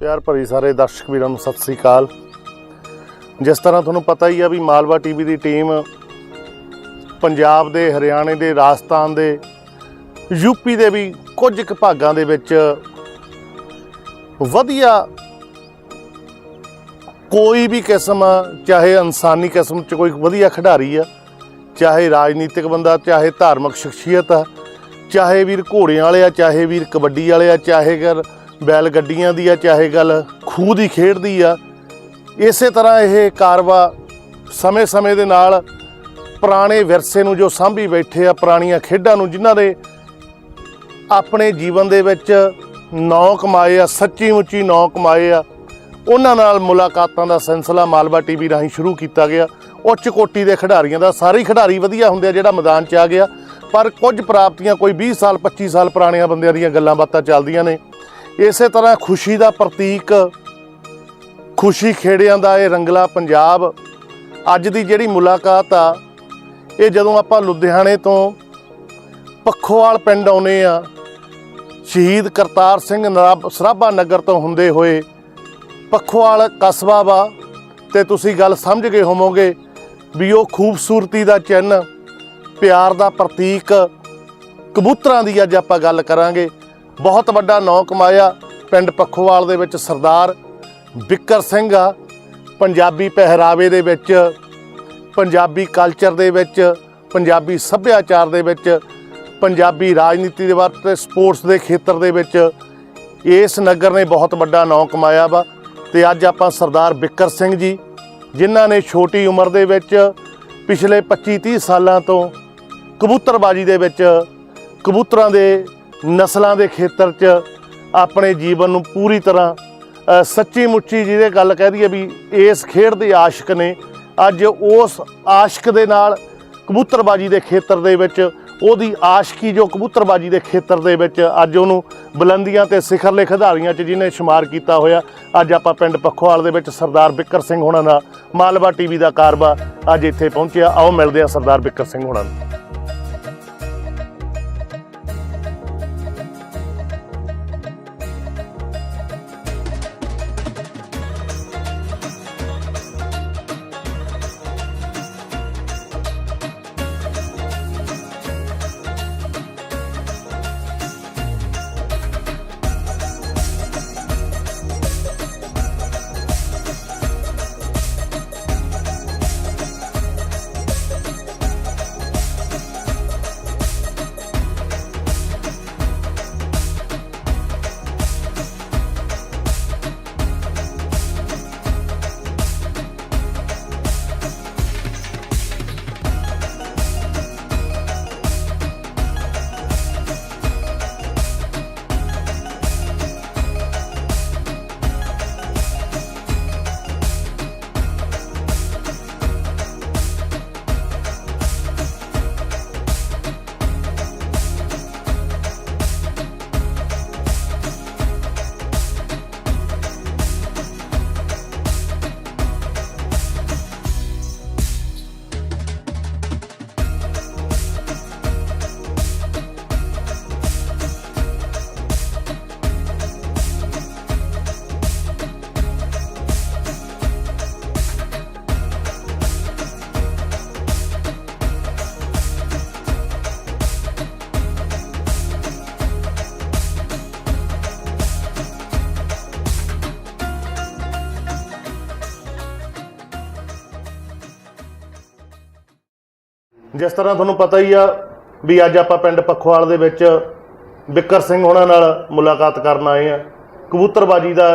ਪਿਆਰ ਭਰੀ ਸਾਰੇ ਦਰਸ਼ਕ ਵੀਰਾਂ ਨੂੰ ਸਤਿ ਸ੍ਰੀ ਅਕਾਲ। ਜਿਸ ਤਰ੍ਹਾਂ ਤੁਹਾਨੂੰ ਪਤਾ ਹੀ ਆ ਵੀ ਮਾਲਵਾ ਟੀਵੀ ਦੀ ਟੀਮ ਪੰਜਾਬ ਦੇ, ਹਰਿਆਣੇ ਦੇ, ਰਾਜਸਥਾਨ ਦੇ ਯੂਪੀ ਦੇ ਵੀ ਕੁਝ ਕੁ ਭਾਗਾਂ ਦੇ ਵਿੱਚ ਵਧੀਆ ਕੋਈ ਵੀ ਕਿਸਮ, ਚਾਹੇ ਇਨਸਾਨੀ ਕਿਸਮ ਚ ਕੋਈ ਵਧੀਆ ਖਿਡਾਰੀ ਆ, ਚਾਹੇ ਰਾਜਨੀਤਿਕ ਬੰਦਾ, ਚਾਹੇ ਧਾਰਮਿਕ ਸ਼ਖਸੀਅਤ ਆ, ਚਾਹੇ ਵੀਰ ਘੋੜਿਆਂ ਵਾਲੇ ਆ, ਚਾਹੇ ਵੀਰ ਕਬੱਡੀ ਵਾਲੇ ਆ, ਚਾਹੇ ਗੱਲ ਬੈਲ ਗੱਡੀਆਂ ਦੀ ਆ, ਚਾਹੇ ਗੱਲ ਖੂਹ ਦੀ ਖੇਡ ਦੀ ਆ, ਇਸੇ ਤਰ੍ਹਾਂ ਇਹ ਕਾਰਵਾ ਸਮੇਂ-ਸਮੇਂ ਦੇ ਨਾਲ ਪੁਰਾਣੇ ਵਿਰਸੇ ਨੂੰ ਜੋ ਸਾਂਭੀ ਬੈਠੇ ਆ, ਪੁਰਾਣੀਆਂ ਖੇਡਾਂ ਨੂੰ, ਜਿਨ੍ਹਾਂ ਦੇ ਆਪਣੇ ਜੀਵਨ ਦੇ ਵਿੱਚ ਨਾਂ ਕਮਾਏ ਆ, ਸੱਚੀ ਮੁੱਚੀ ਨਾਂ ਕਮਾਏ ਆ, ਉਹਨਾਂ ਨਾਲ ਮੁਲਾਕਾਤਾਂ ਦਾ ਸਿਲਸਿਲਾ ਮਾਲਵਾ ਟੀਵੀ ਰਾਹੀਂ ਸ਼ੁਰੂ ਕੀਤਾ ਗਿਆ। ਉੱਚ ਕੋਟੀ ਦੇ ਖਿਡਾਰੀਆਂ ਦਾ ਸਾਰੇ ਖਿਡਾਰੀ ਵਧੀਆ ਹੁੰਦੇ ਆ, ਜਿਹੜਾ ਮੈਦਾਨ 'ਚ ਆ ਗਿਆ, ਪਰ ਕੁਝ ਪ੍ਰਾਪਤੀਆਂ ਕੋਈ 20 ਸਾਲ 25 ਸਾਲ ਪੁਰਾਣੀਆਂ ਬੰਦਿਆਂ ਦੀਆਂ ਗੱਲਾਂ ਬਾਤਾਂ ਚੱਲਦੀਆਂ ਨੇ। ਇਸੇ ਤਰ੍ਹਾਂ ਖੁਸ਼ੀ ਦਾ ਪ੍ਰਤੀਕ, ਖੁਸ਼ੀ ਖੇੜਿਆਂ ਦਾ ਇਹ ਰੰਗਲਾ ਪੰਜਾਬ। ਅੱਜ ਦੀ ਜਿਹੜੀ ਮੁਲਾਕਾਤ ਆ, ਇਹ ਜਦੋਂ ਆਪਾਂ ਲੁਧਿਆਣੇ ਤੋਂ ਪੱਖੋਵਾਲ ਪਿੰਡ ਆਉਨੇ ਆ, ਸ਼ਹੀਦ ਕਰਤਾਰ ਸਿੰਘ ਨਰਾਬ, ਸਰਾਭਾ ਨਗਰ ਤੋਂ ਹੁੰਦੇ ਹੋਏ ਪੱਖੋਵਾਲ ਕਸਬਾ ਵਾ, ਤੇ ਤੁਸੀਂ ਗੱਲ ਸਮਝ ਗਏ ਹੋਵੋਗੇ ਵੀ ਉਹ ਖੂਬਸੂਰਤੀ ਦਾ ਚਿੰਨ੍ਹ, ਪਿਆਰ ਦਾ ਪ੍ਰਤੀਕ, ਕਬੂਤਰਾਂ ਦੀ ਅੱਜ ਆਪਾਂ ਗੱਲ ਕਰਾਂਗੇ। ਬਹੁਤ ਵੱਡਾ ਨਾਂ ਕਮਾਇਆ ਪਿੰਡ ਪੱਖੋਵਾਲ ਦੇ ਵਿੱਚ ਸਰਦਾਰ ਬਿੱਕਰ ਸਿੰਘ ਆ। ਪੰਜਾਬੀ ਪਹਿਰਾਵੇ ਦੇ ਵਿੱਚ, ਪੰਜਾਬੀ ਕਲਚਰ ਦੇ ਵਿੱਚ, ਪੰਜਾਬੀ ਸੱਭਿਆਚਾਰ ਦੇ ਵਿੱਚ, ਪੰਜਾਬੀ ਰਾਜਨੀਤੀ ਦੇ ਵਰਤ ਤੇ ਸਪੋਰਟਸ ਦੇ ਖੇਤਰ ਦੇ ਵਿੱਚ ਇਸ ਨਗਰ ਨੇ ਬਹੁਤ ਵੱਡਾ ਨਾਂ ਕਮਾਇਆ ਵਾ। ਤੇ ਅੱਜ ਆਪਾਂ ਸਰਦਾਰ ਬਿੱਕਰ ਸਿੰਘ ਜੀ, ਜਿਨ੍ਹਾਂ ਨੇ ਛੋਟੀ ਉਮਰ ਦੇ ਵਿੱਚ ਪਿਛਲੇ 25 30 ਸਾਲਾਂ ਤੋਂ ਕਬੂਤਰਬਾਜੀ ਦੇ ਵਿੱਚ ਕਬੂਤਰਾਂ ਦੇ ਨਸਲਾਂ ਦੇ ਖੇਤਰ 'ਚ ਆਪਣੇ ਜੀਵਨ ਨੂੰ ਪੂਰੀ ਤਰ੍ਹਾਂ ਸੱਚੀ ਮੁੱਚੀ ਜਿਹਦੇ ਗੱਲ ਕਹਿ ਦਈਏ ਵੀ ਇਸ ਖੇਡ ਦੇ ਆਸ਼ਿਕ ਨੇ, ਅੱਜ ਉਸ ਆਸ਼ਿਕ ਦੇ ਨਾਲ ਕਬੂਤਰਬਾਜੀ ਦੇ ਖੇਤਰ ਦੇ ਵਿੱਚ, ਉਹਦੀ ਆਸ਼ਕੀ ਜੋ ਕਬੂਤਰਬਾਜੀ ਦੇ ਖੇਤਰ ਦੇ ਵਿੱਚ ਅੱਜ ਉਹਨੂੰ ਬੁਲੰਦੀਆਂ ਤੇ ਸਿਖਰਲੇ ਖਿਡਾਰੀਆਂ 'ਚ ਜਿਹਨੇ ਸ਼ੁਮਾਰ ਕੀਤਾ ਹੋਇਆ, ਅੱਜ ਆਪਾਂ ਪਿੰਡ ਪੱਖੋਵਾਲ ਦੇ ਵਿੱਚ ਸਰਦਾਰ ਬਿੱਕਰ ਸਿੰਘ ਹੋਣਾ ਦਾ ਮਾਲਵਾ ਟੀਵੀ ਦਾ ਕਾਰਵਾ ਅੱਜ ਇੱਥੇ ਪਹੁੰਚਿਆ। ਆਓ ਮਿਲਦੇ ਆ ਸਰਦਾਰ ਬਿੱਕਰ ਸਿੰਘ ਹੋਣਾ ਨੂੰ। ਜਿਸ ਤਰ੍ਹਾਂ ਤੁਹਾਨੂੰ ਪਤਾ ਹੀ ਆ ਵੀ ਅੱਜ ਆਪਾਂ ਪਿੰਡ ਪਖਵਾਲ ਦੇ ਵਿੱਚ ਬਿੱਕਰ ਸਿੰਘ ਹੋਣਾ ਨਾਲ ਮੁਲਾਕਾਤ ਕਰਨ ਆਏ ਆ। ਕਬੂਤਰਬਾਜੀ ਦਾ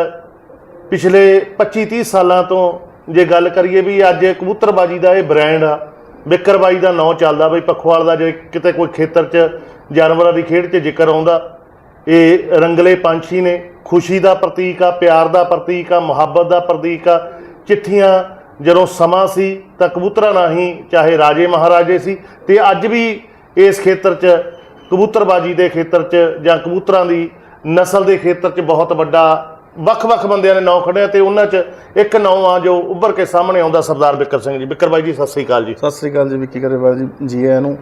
ਪਿਛਲੇ 25 30 ਸਾਲਾਂ ਤੋਂ ਜੇ ਗੱਲ ਕਰੀਏ ਵੀ ਅੱਜ ਕਬੂਤਰਬਾਜੀ ਦਾ ਇਹ ਬ੍ਰਾਂਡ ਆ, ਬਿੱਕਰਬਾਜੀ ਦਾ ਨਾਂ ਚੱਲਦਾ ਬਈ ਪਖਵਾਲ ਦਾ ਜੇ ਕਿਤੇ ਕੋਈ ਖੇਤਰ 'ਚ, ਜਾਨਵਰਾਂ ਦੀ ਖੇਡ 'ਚ ਜ਼ਿਕਰ ਆਉਂਦਾ, ਇਹ ਰੰਗਲੇ ਪੰਛੀ ਨੇ, ਖੁਸ਼ੀ ਦਾ ਪ੍ਰਤੀਕ ਆ, ਪਿਆਰ ਦਾ ਪ੍ਰਤੀਕ ਆ, ਮੁਹੱਬਤ ਦਾ ਪ੍ਰਤੀਕ ਆ, ਚਿੱਠੀਆਂ ਜਦੋਂ ਸਮਾਂ ਸੀ ਤਾਂ ਕਬੂਤਰਾਂ ਰਾਹੀਂ ਚਾਹੇ ਰਾਜੇ ਮਹਾਰਾਜੇ ਸੀ, ਤੇ ਅੱਜ ਵੀ ਇਸ ਖੇਤਰ 'ਚ, ਕਬੂਤਰਬਾਜੀ ਦੇ ਖੇਤਰ 'ਚ ਜਾਂ ਕਬੂਤਰਾਂ ਦੀ ਨਸਲ ਦੇ ਖੇਤਰ 'ਚ ਬਹੁਤ ਵੱਡਾ, ਵੱਖ-ਵੱਖ ਬੰਦਿਆਂ ਨੇ ਨਾਂ ਖੜਿਆ ਤੇ ਉਹਨਾਂ 'ਚ ਇੱਕ ਨਾਂ ਆ ਜੋ ਉੱਭਰ ਕੇ ਸਾਹਮਣੇ ਆਉਂਦਾ ਸਰਦਾਰ ਬਿੱਕਰ ਸਿੰਘ ਜੀ। ਬਿੱਕਰ ਬਾਈ ਜੀ, ਸਤਿ ਸ੍ਰੀ ਅਕਾਲ ਜੀ। ਸਤਿ ਸ੍ਰੀ ਅਕਾਲ ਜੀ, ਵਿੱਕੀ ਗਰੇਵਾਲ ਜੀ। ਜੀ ਆਇਆਂ ਨੂੰ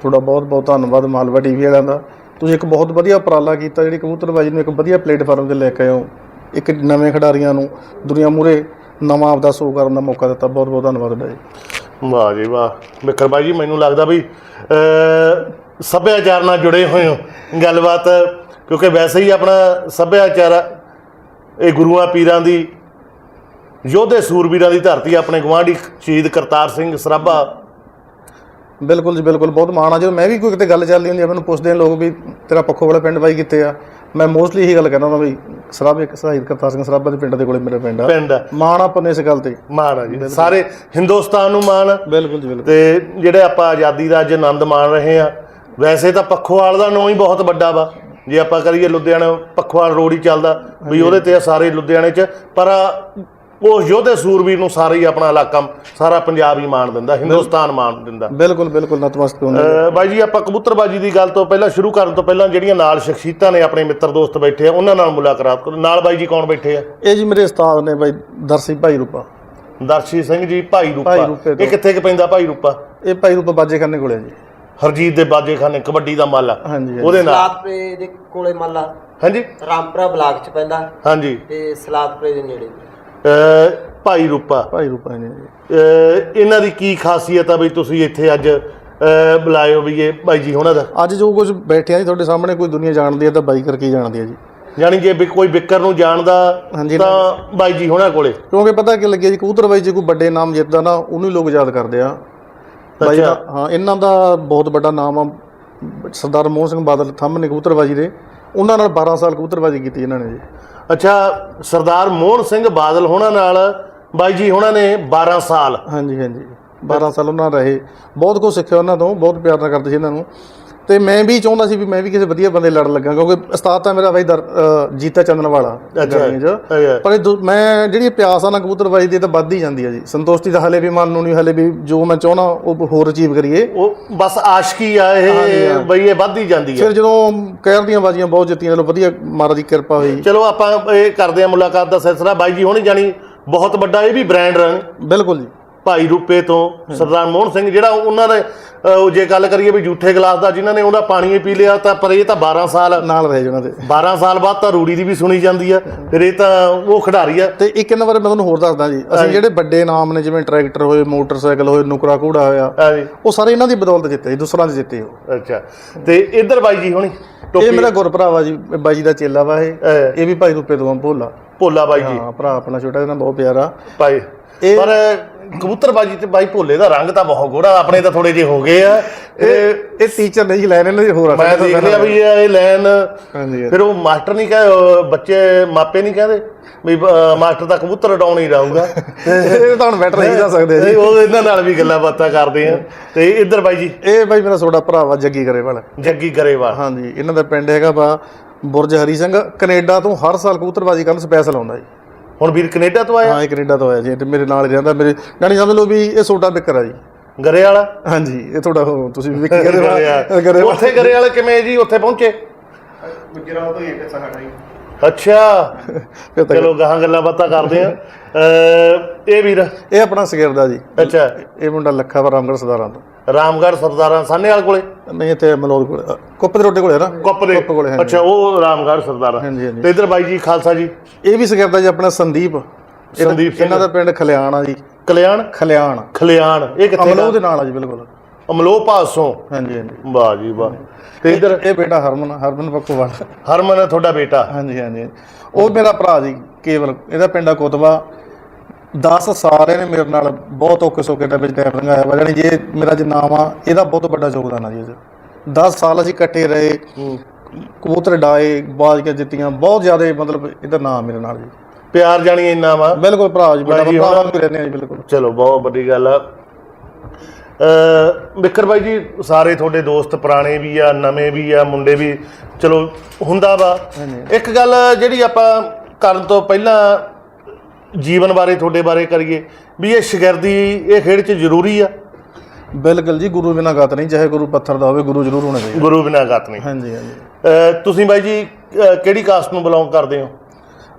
ਤੁਹਾਡਾ ਬਹੁਤ ਬਹੁਤ ਧੰਨਵਾਦ ਮਾਲਵਾ ਟੀਵੀ ਵਾਲਿਆਂ ਦਾ। ਤੁਸੀਂ ਇੱਕ ਬਹੁਤ ਵਧੀਆ ਉਪਰਾਲਾ ਕੀਤਾ, ਜਿਹੜੀ ਕਬੂਤਰਬਾਜੀ ਨੂੰ ਇੱਕ ਵਧੀਆ ਪਲੇਟਫਾਰਮ ਤੇ ਲੈ ਕੇ ਆਏ ਹੋ। ਇੱਕ ਨਵੇਂ ਖਿਡਾਰੀਆਂ ਨੂੰ, ਦੁਨੀਆ ਮੂਰੇ ਨਵਾਂ ਆਪਦਾ ਸ਼ੋਅ ਕਰਨ ਦਾ ਮੌਕਾ ਦਿੱਤਾ। ਬਹੁਤ ਬਹੁਤ ਧੰਨਵਾਦ ਜੀ ਵਾਹ ਜੀ ਵਾਹ। ਵਿਕਰ ਬਾਈ ਜੀ ਮੈਨੂੰ ਲੱਗਦਾ ਵੀ ਸੱਭਿਆਚਾਰ ਨਾਲ ਜੁੜੇ ਹੋਏ ਹੋ। ਗੱਲਬਾਤ ਕਿਉਂਕਿ ਵੈਸੇ ਹੀ ਆਪਣਾ ਸੱਭਿਆਚਾਰ ਆ, ਇਹ ਗੁਰੂਆਂ ਪੀਰਾਂ ਦੀ ਯੋਧੇ ਸੂਰਬੀਰਾਂ ਦੀ ਧਰਤੀ ਆ, ਆਪਣੇ ਗਵਾਂਢੀ ਸ਼ਹੀਦ ਕਰਤਾਰ ਸਿੰਘ ਸਰਾਭਾ। ਬਿਲਕੁਲ ਜੀ ਬਿਲਕੁਲ। ਬਹੁਤ ਮਾਣ ਆ। ਜਦੋਂ ਮੈਂ ਵੀ ਕੋਈ ਕਿਤੇ ਗੱਲ ਚੱਲਦੀ ਹੁੰਦੀ ਆ ਮੈਨੂੰ ਪੁੱਛਦੇ ਨੇ ਲੋਕ ਵੀ ਤੇਰਾ ਪੱਖੋ ਵਾਲਾ ਪਿੰਡ ਬਾਈ ਕਿੱਥੇ ਆ? ਮੈਂ ਮੋਸਟਲੀ ਇਹੀ ਗੱਲ ਕਹਿੰਦਾ ਹੁੰਦਾ ਵੀ ਸਰਾਭੇ ਇੱਕ ਸ਼ਹੀਦ ਕਰਤਾਰ ਸਿੰਘ ਸਰਾਭਾ ਦੇ ਪਿੰਡ ਦੇ ਕੋਲੇ ਮੇਰਾ ਪਿੰਡ ਆ। ਪਿੰਡ ਆ। ਮਾਣ ਆਪਾਂ ਨੂੰ ਇਸ ਗੱਲ ਤੇ। ਮਾਣ ਆ ਜੀ। ਸਾਰੇ ਹਿੰਦੁਸਤਾਨ ਨੂੰ ਮਾਣ ਆ। ਬਿਲਕੁਲ ਜੀ ਬਿਲਕੁਲ। ਤੇ ਜਿਹੜੇ ਆਪਾਂ ਆਜ਼ਾਦੀ ਦਾ ਅੱਜ ਆਨੰਦ ਮਾਣ ਰਹੇ ਆ ਵੈਸੇ ਤਾਂ ਪੱਖੋਵਾਲ ਦਾ ਨਾਂ ਹੀ ਬਹੁਤ ਵੱਡਾ ਵਾ। ਜੇ ਆਪਾਂ ਕਰੀਏ ਲੁਧਿਆਣਾ ਪੱਖੋਵਾਲ ਰੋਡ ਹੀ ਚੱਲਦਾ ਵੀ ਉਹਦੇ ਤੇ ਆ ਸਾਰੇ ਲੁਧਿਆਣੇ 'ਚ। ਪਰ ਉਹ ਯੋਧੇ ਸੂਰਬੀਰ ਨੂੰ ਸਾਰੇ ਹੀ ਆਪਣਾ ਇਲਾਕਾ ਸਾਰਾ ਪੰਜਾਬ ਹੀ ਮਾਣ ਦਿੰਦਾ ਹਿੰਦੁਸਤਾਨ ਮਾਣ ਦਿੰਦਾ। ਬਿਲਕੁਲ ਬਿਲਕੁਲ ਨਤਮਸਤਕ ਹੁੰਦੇ ਬਾਈ ਜੀ ਆਪਾਂ ਕਬੂਤਰਬਾਜੀ ਦੀ ਗੱਲ ਤੋਂ ਪਹਿਲਾਂ ਸ਼ੁਰੂ ਕਰਨ ਤੋਂ ਪਹਿਲਾਂ ਜਿਹੜੀਆਂ ਨਾਲ ਸ਼ਖਸੀਅਤਾਂ ਨੇ ਆਪਣੇ ਮਿੱਤਰ ਦੋਸਤ ਬੈਠੇ ਆ ਉਹਨਾਂ ਨਾਲ ਮੁਲਾਕਾਤ ਕਰੋ। ਨਾਲ ਬਾਈ ਜੀ ਕੌਣ ਬੈਠੇ ਆ? ਇਹ ਜੀ ਮੇਰੇ ਉਸਤਾਦ ਨੇ ਬਾਈ ਦਰਸੀ ਭਾਈ ਰੂਪਾ। ਦਰਸ਼ੀ ਸਿੰਘ ਜੀ ਭਾਈ ਰੂਪਾ। ਇਹ ਕਿੱਥੇ ਕਿ ਪੈਂਦਾ ਭਾਈ ਰੂਪਾ? ਇਹ ਭਾਈ ਰੂਪਾ ਬਾਜੇਖਾਨੇ ਕੋਲੇ ਆ ਜੀ। ਹਰਜੀਤ ਦੇ ਬਾਜੇਖਾਨੇ ਕਬੱਡੀ ਦਾ ਮਾਲਾ। ਉਹਦੇ ਨਾਲ। ਸਲਾਦਪੁਰੇ ਦੇ ਕੋਲੇ ਮੰਨ ਲਾ ਹਾਂਜੀ। ਰਾਮਪੁਰਾ ਬਲਾਕ ਚ ਪੈਂਦਾ। ਹਾਂਜੀ। ਤੇ ਸਲਾਦਪੁਰੇ ਦੇ ਨੇੜੇ। ਭਾਈ ਰੂਪਾ। ਭਾਈ ਰੂਪਾ ਨੇ ਜੀ। ਅਹ ਇਹਨਾਂ ਦੀ ਕੀ ਖਾਸੀਅਤ ਆ ਬਈ ਤੁਸੀਂ ਇੱਥੇ ਅੱਜ ਅਹ ਹੋ ਵੀ ਇਹ ਬਾਈ ਜੀ ਹੋਣਾ ਦਾ? ਅੱਜ ਜੋ ਕੁਝ ਬੈਠਿਆ ਜੀ ਤੁਹਾਡੇ ਸਾਹਮਣੇ ਕੋਈ ਦੁਨੀਆ ਜਾਣਦੀ ਹੈ ਤਾਂ ਬਾਈ ਕਰਕੇ ਹੀ ਜਾਣਦੀ ਹੈ ਜੀ। ਯਾਨੀ ਜੇ ਵੀ ਕੋਈ ਵਿਕਰ ਨੂੰ ਜਾਣਦਾ ਹਾਂਜੀ, ਤਾਂ ਬਾਈ ਜੀ ਹੋਣਾ ਕੋਲੇ? ਕਿਉਂਕਿ ਪਤਾ ਕੀ ਲੱਗਿਆ ਜੀ ਕਬੂਤਰ ਬਾਈ ਜੇ ਕੋਈ ਵੱਡੇ ਨਾਮ ਜਿੱਤਦਾ ਨਾ ਉਹਨੂੰ ਹੀ ਲੋਕ ਯਾਦ ਕਰਦੇ ਆ। ਬਾਈ ਦਾ ਹਾਂ ਇਹਨਾਂ ਦਾ ਬਹੁਤ ਵੱਡਾ ਨਾਮ ਆ। ਸਰਦਾਰ ਮੋਹਨ ਸਿੰਘ ਬਾਦਲ ਥੰਮ ਨੇ ਕਬੂਤਰਬਾਜੀ ਦੇ। ਉਹਨਾਂ ਨਾਲ 12 ਸਾਲ ਕਬੂਤਰਬਾਜੀ ਕੀਤੀ ਇਹਨਾਂ ਨੇ ਜੀ। ਅੱਛਾ, ਸਰਦਾਰ ਮੋਹਨ ਸਿੰਘ ਬਾਦਲ ਹੋਣਾ ਨਾਲ ਬਾਈ ਜੀ ਹੋਣਾ ਨੇ 12 ਸਾਲ। ਹਾਂਜੀ ਹਾਂਜੀ। 12 ਸਾਲ ਉਹਨਾਂ ਰਹੇ। ਬਹੁਤ ਕੁਝ ਸਿੱਖਿਆ ਉਹਨਾਂ ਤੋਂ, ਬਹੁਤ ਪਿਆਰ ਨਾਲ ਕਰਦੇ ਸੀ ਇਹਨਾਂ ਨੂੰ। ਤੇ ਮੈਂ ਵੀ ਚਾਹੁੰਦਾ ਸੀ ਵੀ ਮੈਂ ਵੀ ਕਿਸੇ ਵਧੀਆ ਬੰਦੇ ਲੜ ਲੱਗਾ ਕਿਉਂਕਿ ਉਸਤਾਦ ਤਾਂ ਮੇਰਾ ਬਾਈ ਜੀਤਾ ਚੰਦਨ ਵਾਲਾ। ਪਰ ਮੈਂ ਜਿਹੜੀ ਪਿਆਸ ਆ ਨਾ ਕਬੂਤਰਬਾਜੀ ਦੀ ਤਾਂ ਵੱਧ ਹੀ ਜਾਂਦੀ ਹੈ ਜੀ। ਸੰਤੁਸ਼ਟੀ ਤਾਂ ਹਲੇ ਵੀ ਮਨ ਨੂੰ ਨਹੀਂ ਹਲੇ ਵੀ ਜੋ ਮੈਂ ਚਾਹੁੰਦਾ ਉਹ ਹੋਰ ਅਚੀਵ ਕਰੀਏ। ਉਹ ਬਸ ਆਸ਼ਕੀ ਆ ਇਹ ਬਈ ਇਹ ਵੱਧਦੀ ਜਾਂਦੀ ਹੈ ਫਿਰ ਜਦੋਂ ਕਹਿਰ ਦੀਆਂ ਬਾਜ਼ੀਆਂ ਬਹੁਤ ਜਿੱਤੀਆਂ ਚਲੋ ਵਧੀਆ ਮਹਾਰਾਜ ਦੀ ਕਿਰਪਾ ਹੋਈ। ਚਲੋ ਆਪਾਂ ਇਹ ਕਰਦੇ ਆ ਮੁਲਾਕਾਤ ਦਾ ਸਿਲਸਿਲਾ। ਬਾਈ ਜੀ ਹੋਣੀ ਜਾਣੀ ਬਹੁਤ ਵੱਡਾ ਇਹ ਵੀ ਬ੍ਰਾਂਡ ਰਨ ਬਿਲਕੁਲ ਜੀ। ਭਾਈ ਰੂਪੇ ਤੋਂ ਸਰਦਾਰ ਮੋਹਨ ਸਿੰਘ ਜਿਹੜਾ ਉਹਨਾਂ ਦੇ ਉਹ ਜੇ ਗੱਲ ਕਰੀਏ ਵੀ ਝੂਠੇ ਗਲਾਸ ਦਾ ਜਿਨ੍ਹਾਂ ਨੇ ਉਹਦਾ ਪਾਣੀ ਪੀ ਲਿਆ ਤਾਂ ਪਰ ਇਹ ਤਾਂ 12 ਸਾਲ ਨਾਲ ਰਹੇ ਉਹਨਾਂ ਦੇ। 12 ਸਾਲ ਬਾਅਦ ਤਾਂ ਰੂੜੀ ਦੀ ਵੀ ਸੁਣੀ ਜਾਂਦੀ ਆ ਫਿਰ ਇਹ ਤਾਂ ਉਹ ਖਿਡਾਰੀ ਆ। ਤੇ ਇੱਕ ਇਹਨਾਂ ਬਾਰੇ ਮੈਂ ਤੁਹਾਨੂੰ ਹੋਰ ਦੱਸਦਾ ਜੀ ਅਸੀਂ ਜਿਹੜੇ ਵੱਡੇ ਨਾਮ ਨੇ ਜਿਵੇਂ ਟਰੈਕਟਰ ਹੋਏ ਮੋਟਰਸਾਈਕਲ ਹੋਏ ਨੁਕਰਾ ਘੋੜਾ ਹੋਇਆ ਉਹ ਸਾਰੇ ਇਹਨਾਂ ਦੀ ਬਦੌਲਤ ਜਿੱਤੇ ਜੀ ਦੂਸਰਾਂ ਦੇ ਜਿੱਤੇ ਉਹ। ਅੱਛਾ। ਤੇ ਇੱਧਰ ਬਾਈ ਜੀ ਹੋਣੀ ਇਹ ਮੇਰਾ ਗੁਰਭਰਾਵਾ ਜੀ ਬਾਈ ਜੀ ਦਾ ਚੇਲਾ ਵਾ ਇਹ। ਇਹ ਵੀ ਭਾਈ ਰੂਪੇ ਤੋਂ ਭੋਲਾ। ਭੋਲਾ ਬਾਈ ਜੀ। ਹਾਂ ਭਰਾ ਆਪਣਾ ਛੋਟਾ ਇਹਨਾਂ ਬਹੁਤ ਪਿਆਰਾ। ਭਾਈ। ਪਰ ਕਬੂਤਰਬਾਜੀ ਤੇ ਬਾਈ ਭੋਲੇ ਦਾ ਰੰਗ ਤਾਂ ਬਹੁਤ ਗੋੜਾ ਆਪਣੇ ਤਾਂ ਥੋੜੇ ਜਿਹੇ ਹੋ ਗਏ ਆ। ਇਹ ਇਹ ਟੀਚਰ ਨਹੀਂ ਲੈਣ ਇਹਨਾਂ ਦੇ ਹੋਰ ਆ ਮੈਂ ਦੇਖ ਲਿਆ ਵੀ ਇਹ ਹਾਂਜੀ ਫਿਰ ਉਹ ਮਾਸਟਰ ਨਹੀਂ ਕਹੇ ਬੱਚੇ ਮਾਪੇ ਨਹੀਂ ਕਹਿੰਦੇ ਵੀ ਮਾਸਟਰ ਤਾਂ ਕਬੂਤਰ ਉਡਾਉਣ ਹੀ ਰਹੂਗਾ ਇਹ ਤਾਂ ਹੁਣ ਬੈਟਰ ਨਹੀਂ ਜਾ ਸਕਦੇ ਜੀ। ਉਹ ਇਹਨਾਂ ਨਾਲ ਵੀ ਗੱਲਾਂ ਬਾਤਾਂ ਕਰਦੇ ਆ। ਤੇ ਇੱਧਰ ਬਾਈ ਜੀ। ਇਹ ਬਾਈ ਮੇਰਾ ਛੋਟਾ ਭਰਾ ਵਾ ਜੱਗੀ ਕਰੇ ਵਾਲਾ ਜੱਗੀ ਗਰੇਵਾਲ। ਹਾਂਜੀ ਇਹਨਾਂ ਦਾ ਪਿੰਡ ਹੈਗਾ ਵਾ ਬੁਰਜ ਹਰੀ ਸਿੰਘ। ਕੈਨੇਡਾ ਤੋਂ ਹਰ ਸਾਲ ਕਬੂਤਰਬਾਜੀ ਕਰਨ ਸਪੈਸ਼ਲ ਆਉਂਦਾ ਜੀ। ਹੁਣ ਵੀਰ ਕੈਨੇਡਾ ਤੋਂ ਆਇਆ? ਹਾਂ ਇਹ ਕੈਨੇਡਾ ਤੋਂ ਆਇਆ ਜੀ ਤੇ ਮੇਰੇ ਨਾਲ ਹੀ ਰਹਿੰਦਾ ਮੇਰੇ ਜਾਨੀ ਸਮਝ ਲਓ ਵੀ ਇਹ ਛੋਟਾ ਬਿੱਕਰ ਆ ਜੀ। ਗਰੇ ਵਾਲਾ? ਹਾਂਜੀ ਇਹ ਤੁਹਾਡਾ ਤੁਸੀਂ ਵੀ ਵਿੱਕੀ ਕਰੇ ਵਾ ਕਰੇ ਵਾ ਉੱਥੇ ਗਰੇ ਵਾਲੇ ਕਿਵੇਂ ਜੀ? ਉੱਥੇ ਪਹੁੰਚੇ? ਗੁਜਰਾਤ ਤੋਂ ਹੀ ਇੱਕ ਸਾਡਾ ਹੀ ਅੱਛਾ ਤਾਂ ਚਲੋ ਗਾਹਾਂ ਗੱਲਾਂ ਬਾਤਾਂ ਕਰਦੇ ਆ ਇਹ ਵੀਰ? ਇਹ ਆਪਣਾ ਸਗਿਰਦਾ ਜੀ। ਅੱਛਾ। ਇਹ ਮੁੰਡਾ ਲੱਖਾ ਵਾ ਰਾਮਗੜ੍ਹ ਸਰਦਾਰਾਂ ਦਾ ਰਾਮਗੜ੍ਹ ਸਰਦਾਰਾਂ ਸਾਹਨੇਵਾਲ ਕੋਲੇ? ਨਹੀਂ ਇੱਥੇ ਮਲੋਦ ਕੋਲ ਕੁੱਪ ਦੇ ਰੋਡੇ ਕੋਲੇ ਨਾ? ਕੁੱਪ ਦੇ। ਕੁੱਪ ਕੋਲੇ ਅੱਛਾ ਉਹ ਰਾਮਗੜ੍ਹ ਸਰਦਾਰਾਂ। ਹਾਂਜੀ, ਹਾਂਜੀ। ਤੇ ਇੱਧਰ ਬਾਈ ਜੀ ਖਾਲਸਾ ਜੀ। ਇਹ ਵੀ ਸਗਿਰਦਾ ਜੀ ਆਪਣਾ ਸੰਦੀਪ। ਸੰਦੀਪ। ਇਹਨਾਂ ਦਾ ਪਿੰਡ ਖਲਿਆਣ ਆ ਜੀ। ਕਲਿਆਣ ਖਲਿਆਣ। ਖਲਿਆਣ। ਇਹ ਕਿੱਥੇ ਅਮਲੋਹ ਦੇ? ਨਾਲ ਆ ਜੀ ਬਿਲਕੁਲ। ਅਮਲੋ ਪਾਸੋਂ। ਹਾਂਜੀ ਹਾਂਜੀ। ਵਾਹ ਜੀ ਵਾਹ। ਤੇ ਇੱਧਰ? ਇਹ ਬੇਟਾ ਹਰਮਨ ਹਰਮਨ ਪੱਕੋਵਾਲ ਹਰਮਨ ਹੈ ਤੁਹਾਡਾ ਬੇਟਾ। ਹਾਂਜੀ ਹਾਂਜੀ। ਉਹ ਮੇਰਾ ਭਰਾ ਜੀ ਕੇਵਲ। ਇਹਦਾ ਪਿੰਡ ਆ ਕੋਤਵਾ। 10 ਸਾਲ ਇਹਨੇ ਮੇਰੇ ਨਾਲ ਬਹੁਤ ਔਖੇ ਸੌਖੇ ਦੇ ਵਿੱਚ ਟਾਈਮ ਲੰਘਾਇਆ ਵਾ ਜਾਣੀ ਜੇ ਮੇਰਾ ਜੇ ਨਾਮ ਆ ਇਹਦਾ ਬਹੁਤ ਵੱਡਾ ਯੋਗਦਾਨ ਆ ਜੀ ਇਹਦੇ। 10 ਸਾਲ ਅਸੀਂ ਇਕੱਠੇ ਰਹੇ ਕਬੂਤਰ ਡਾਏ ਬਾਜ਼ੀਆਂ ਜਿੱਤੀਆਂ ਬਹੁਤ ਜ਼ਿਆਦਾ ਮਤਲਬ ਇਹਦਾ ਨਾਮ ਮੇਰੇ ਨਾਲ ਜੀ। ਪਿਆਰ ਜਾਣੀ ਇੰਨਾ ਵਾ? ਬਿਲਕੁਲ ਭਰਾ ਜੀ ਜੀ, ਭਰਾ ਵਾਂਗ ਰਹਿੰਦੇ ਆ ਜੀ ਬਿਲਕੁਲ। ਚਲੋ ਬਹੁਤ ਵੱਡੀ ਗੱਲ ਆ। ਅ ਬਿੱਕਰ ਬਾਈ ਜੀ ਸਾਰੇ ਤੁਹਾਡੇ ਦੋਸਤ ਪੁਰਾਣੇ ਵੀ ਆ ਨਵੇਂ ਵੀ ਆ ਮੁੰਡੇ ਵੀ ਚਲੋ ਹੁੰਦਾ ਵਾ। ਇੱਕ ਗੱਲ ਜਿਹੜੀ ਆਪਾਂ ਕਰਨ ਤੋਂ ਪਹਿਲਾਂ ਜੀਵਨ ਬਾਰੇ ਤੁਹਾਡੇ ਬਾਰੇ ਕਰੀਏ ਵੀ ਇਹ ਸ਼ਗਿਰਦੀ ਇਹ ਖੇਡ 'ਚ ਜ਼ਰੂਰੀ ਆ? ਬਿਲਕੁਲ ਜੀ ਗੁਰੂ ਬਿਨਾਂ ਗਤ ਨਹੀਂ ਚਾਹੇ ਗੁਰੂ ਪੱਥਰ ਦਾ ਹੋਵੇ ਗੁਰੂ ਜ਼ਰੂਰ ਹੋਣਾ ਚਾਹੀਦਾ। ਗੁਰੂ ਬਿਨਾਂ ਗਤ ਨਹੀਂ। ਹਾਂਜੀ ਹਾਂਜੀ। ਤੁਸੀਂ ਬਾਈ ਜੀ ਕਿਹੜੀ ਕਾਸਟ ਨੂੰ ਬਿਲੋਂਗ ਕਰਦੇ ਹੋ?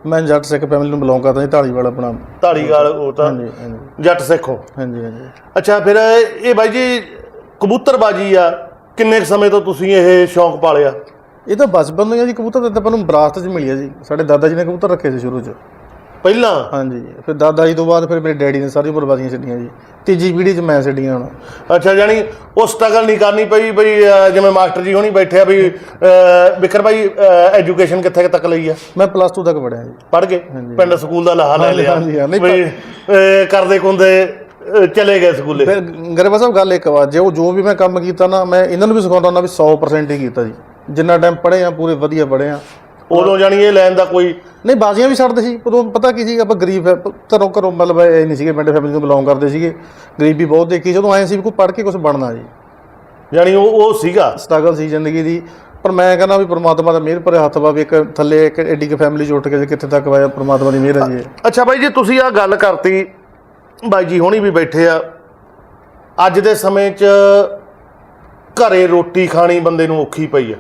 ਮੈਂ ਜੱਟ ਸਿੱਖ ਫੈਮਿਲੀ ਨੂੰ ਬਿਲੋਂਗ ਕਰਦਾ ਜੀ ਢਾਲੀਵਾਲ ਆਪਣਾ। ਢਾਲੀਵਾਲ ਉਹ ਤਾਂ ਹਾਂਜੀ ਹਾਂਜੀ। ਜੱਟ ਸਿੱਖ ਹੋ। ਹਾਂਜੀ ਹਾਂਜੀ। ਅੱਛਾ ਫਿਰ ਇਹ ਬਾਈ ਜੀ ਕਬੂਤਰਬਾਜੀ ਆ ਕਿੰਨੇ ਕੁ ਸਮੇਂ ਤੋਂ ਤੁਸੀਂ ਇਹ ਸ਼ੌਂਕ ਪਾਲਿਆ? ਇਹ ਤਾਂ ਬਚਪਨ ਤੋਂ ਹੀ ਆ ਜੀ ਕਬੂਤਰ ਤਾਂ ਆਪਾਂ ਨੂੰ ਵਿਰਾਸਤ 'ਚ ਮਿਲੀ ਆ ਜੀ। ਸਾਡੇ ਦਾਦਾ ਜੀ ਨੇ ਕਬੂਤਰ ਰੱਖੇ ਸੀ ਸ਼ੁਰੂ 'ਚ। ਪਹਿਲਾਂ? ਹਾਂਜੀ ਫਿਰ ਦਾਦਾ ਜੀ ਤੋਂ ਬਾਅਦ ਫਿਰ ਮੇਰੇ ਡੈਡੀ ਨੇ ਸਾਰੀ ਉਮਰ ਬਾਜ਼ੀਆਂ ਛੱਡੀਆਂ ਜੀ। ਤੀਜੀ ਪੀੜ੍ਹੀ 'ਚ ਮੈਂ ਛੱਡੀਆਂ ਹੁਣ। ਅੱਛਾ ਜਾਨੀ ਉਹ ਸਟਰਗਲ ਨਹੀਂ ਕਰਨੀ ਪਈ ਬਈ ਅਹ, ਜਿਵੇਂ ਮਾਸਟਰ ਜੀ ਹੋਣੀ ਬੈਠੇ ਆ ਵੀ ਅਹ, ਵਿਕਰ ਭਾਈ ਐਜੂਕੇਸ਼ਨ ਕਿੱਥੇ ਕੁ ਤੱਕ ਲਈ ਆ? ਮੈਂ ਪਲੱਸ 2 ਤੱਕ ਪੜ੍ਹਿਆ ਜੀ। ਪੜ੍ਹ ਕੇ ਪਿੰਡ ਸਕੂਲ ਦਾ ਲਾਹਾ ਲੈ ਹਾਂਜੀ, ਲਿਆ। ਹਾਂਜੀ, ਹਾਂ, ਨਹੀਂ ਵੀ ਅਹ, ਕਰਦੇ ਕੁੰਦੇ ਅਹ, ਚਲੇ ਗਏ ਸਕੂਲੇ। ਫਿਰ ਗਰੇਵਾ ਸਾਹਿਬ ਗੱਲ ਇੱਕ ਵਾਰ ਜੋ ਜੋ ਵੀ ਮੈਂ ਕੰਮ ਕੀਤਾ ਨਾ ਮੈਂ ਇਹਨਾਂ ਨੂੰ ਵੀ ਸਿਖਾਉਂਦਾ ਹੁੰਦਾ ਵੀ 100% ਹੀ ਕੀਤਾ ਜੀ। ਜਿੰਨਾ ਟਾਈਮ ਪੜ੍ਹੇ ਆ ਪੂਰੇ ਵਧੀਆ ਪੜ੍ਹੇ ਆ। ਉਦੋਂ ਜਾਨੀ ਇਹ ਲੈਣ ਦਾ ਕੋਈ ਨਹੀਂ ਬਾਜ਼ੀਆਂ ਵੀ ਛੱਡਦੇ ਸੀ। ਉਦੋਂ ਪਤਾ ਕੀ ਸੀ ਆਪਾਂ ਗਰੀਬ ਘਰੋਂ ਘਰੋਂ ਮਤਲਬ ਇਹ ਨਹੀਂ ਸੀਗੇ ਪਿੰਡ ਫੈਮਿਲੀ ਤੋਂ ਬਿਲੋਂਗ ਕਰਦੇ ਸੀਗੇ। ਗਰੀਬੀ ਬਹੁਤ ਦੇਖੀ ਜਦੋਂ ਆਏ ਸੀ ਵੀ ਕੋਈ ਪੜ੍ਹ ਕੇ ਕੁਝ ਬਣਨਾ ਜੀ। ਜਾਨੀ ਉਹ ਉਹ ਸੀਗਾ। ਸਟਰਗਲ ਸੀ ਜ਼ਿੰਦਗੀ ਦੀ। ਪਰ ਮੈਂ ਕਹਿੰਦਾ ਵੀ ਪ੍ਰਮਾਤਮਾ ਦਾ ਮਿਹਰ ਭਰੇ ਹੱਥ ਵਾ ਵੀ ਇੱਕ ਥੱਲੇ ਇੱਕ ਐਡੀ ਕੁ ਫੈਮਿਲੀ ਜੁੜ ਕੇ ਕਿੱਥੇ ਤੱਕ ਆਇਆ ਪ੍ਰਮਾਤਮਾ ਦੀ ਮਿਹਰ ਹੈ ਜੀ। ਅੱਛਾ ਬਾਈ ਜੀ ਤੁਸੀਂ ਆ ਗੱਲ ਕਰਤੀ ਬਾਈ ਜੀ ਹੋਣੀ ਵੀ ਬੈਠੇ ਆ। ਅੱਜ ਦੇ ਸਮੇਂ 'ਚ ਘਰੇ ਰੋਟੀ ਖਾਣੀ ਬੰਦੇ ਨੂੰ ਔਖੀ ਪਈ ਆ।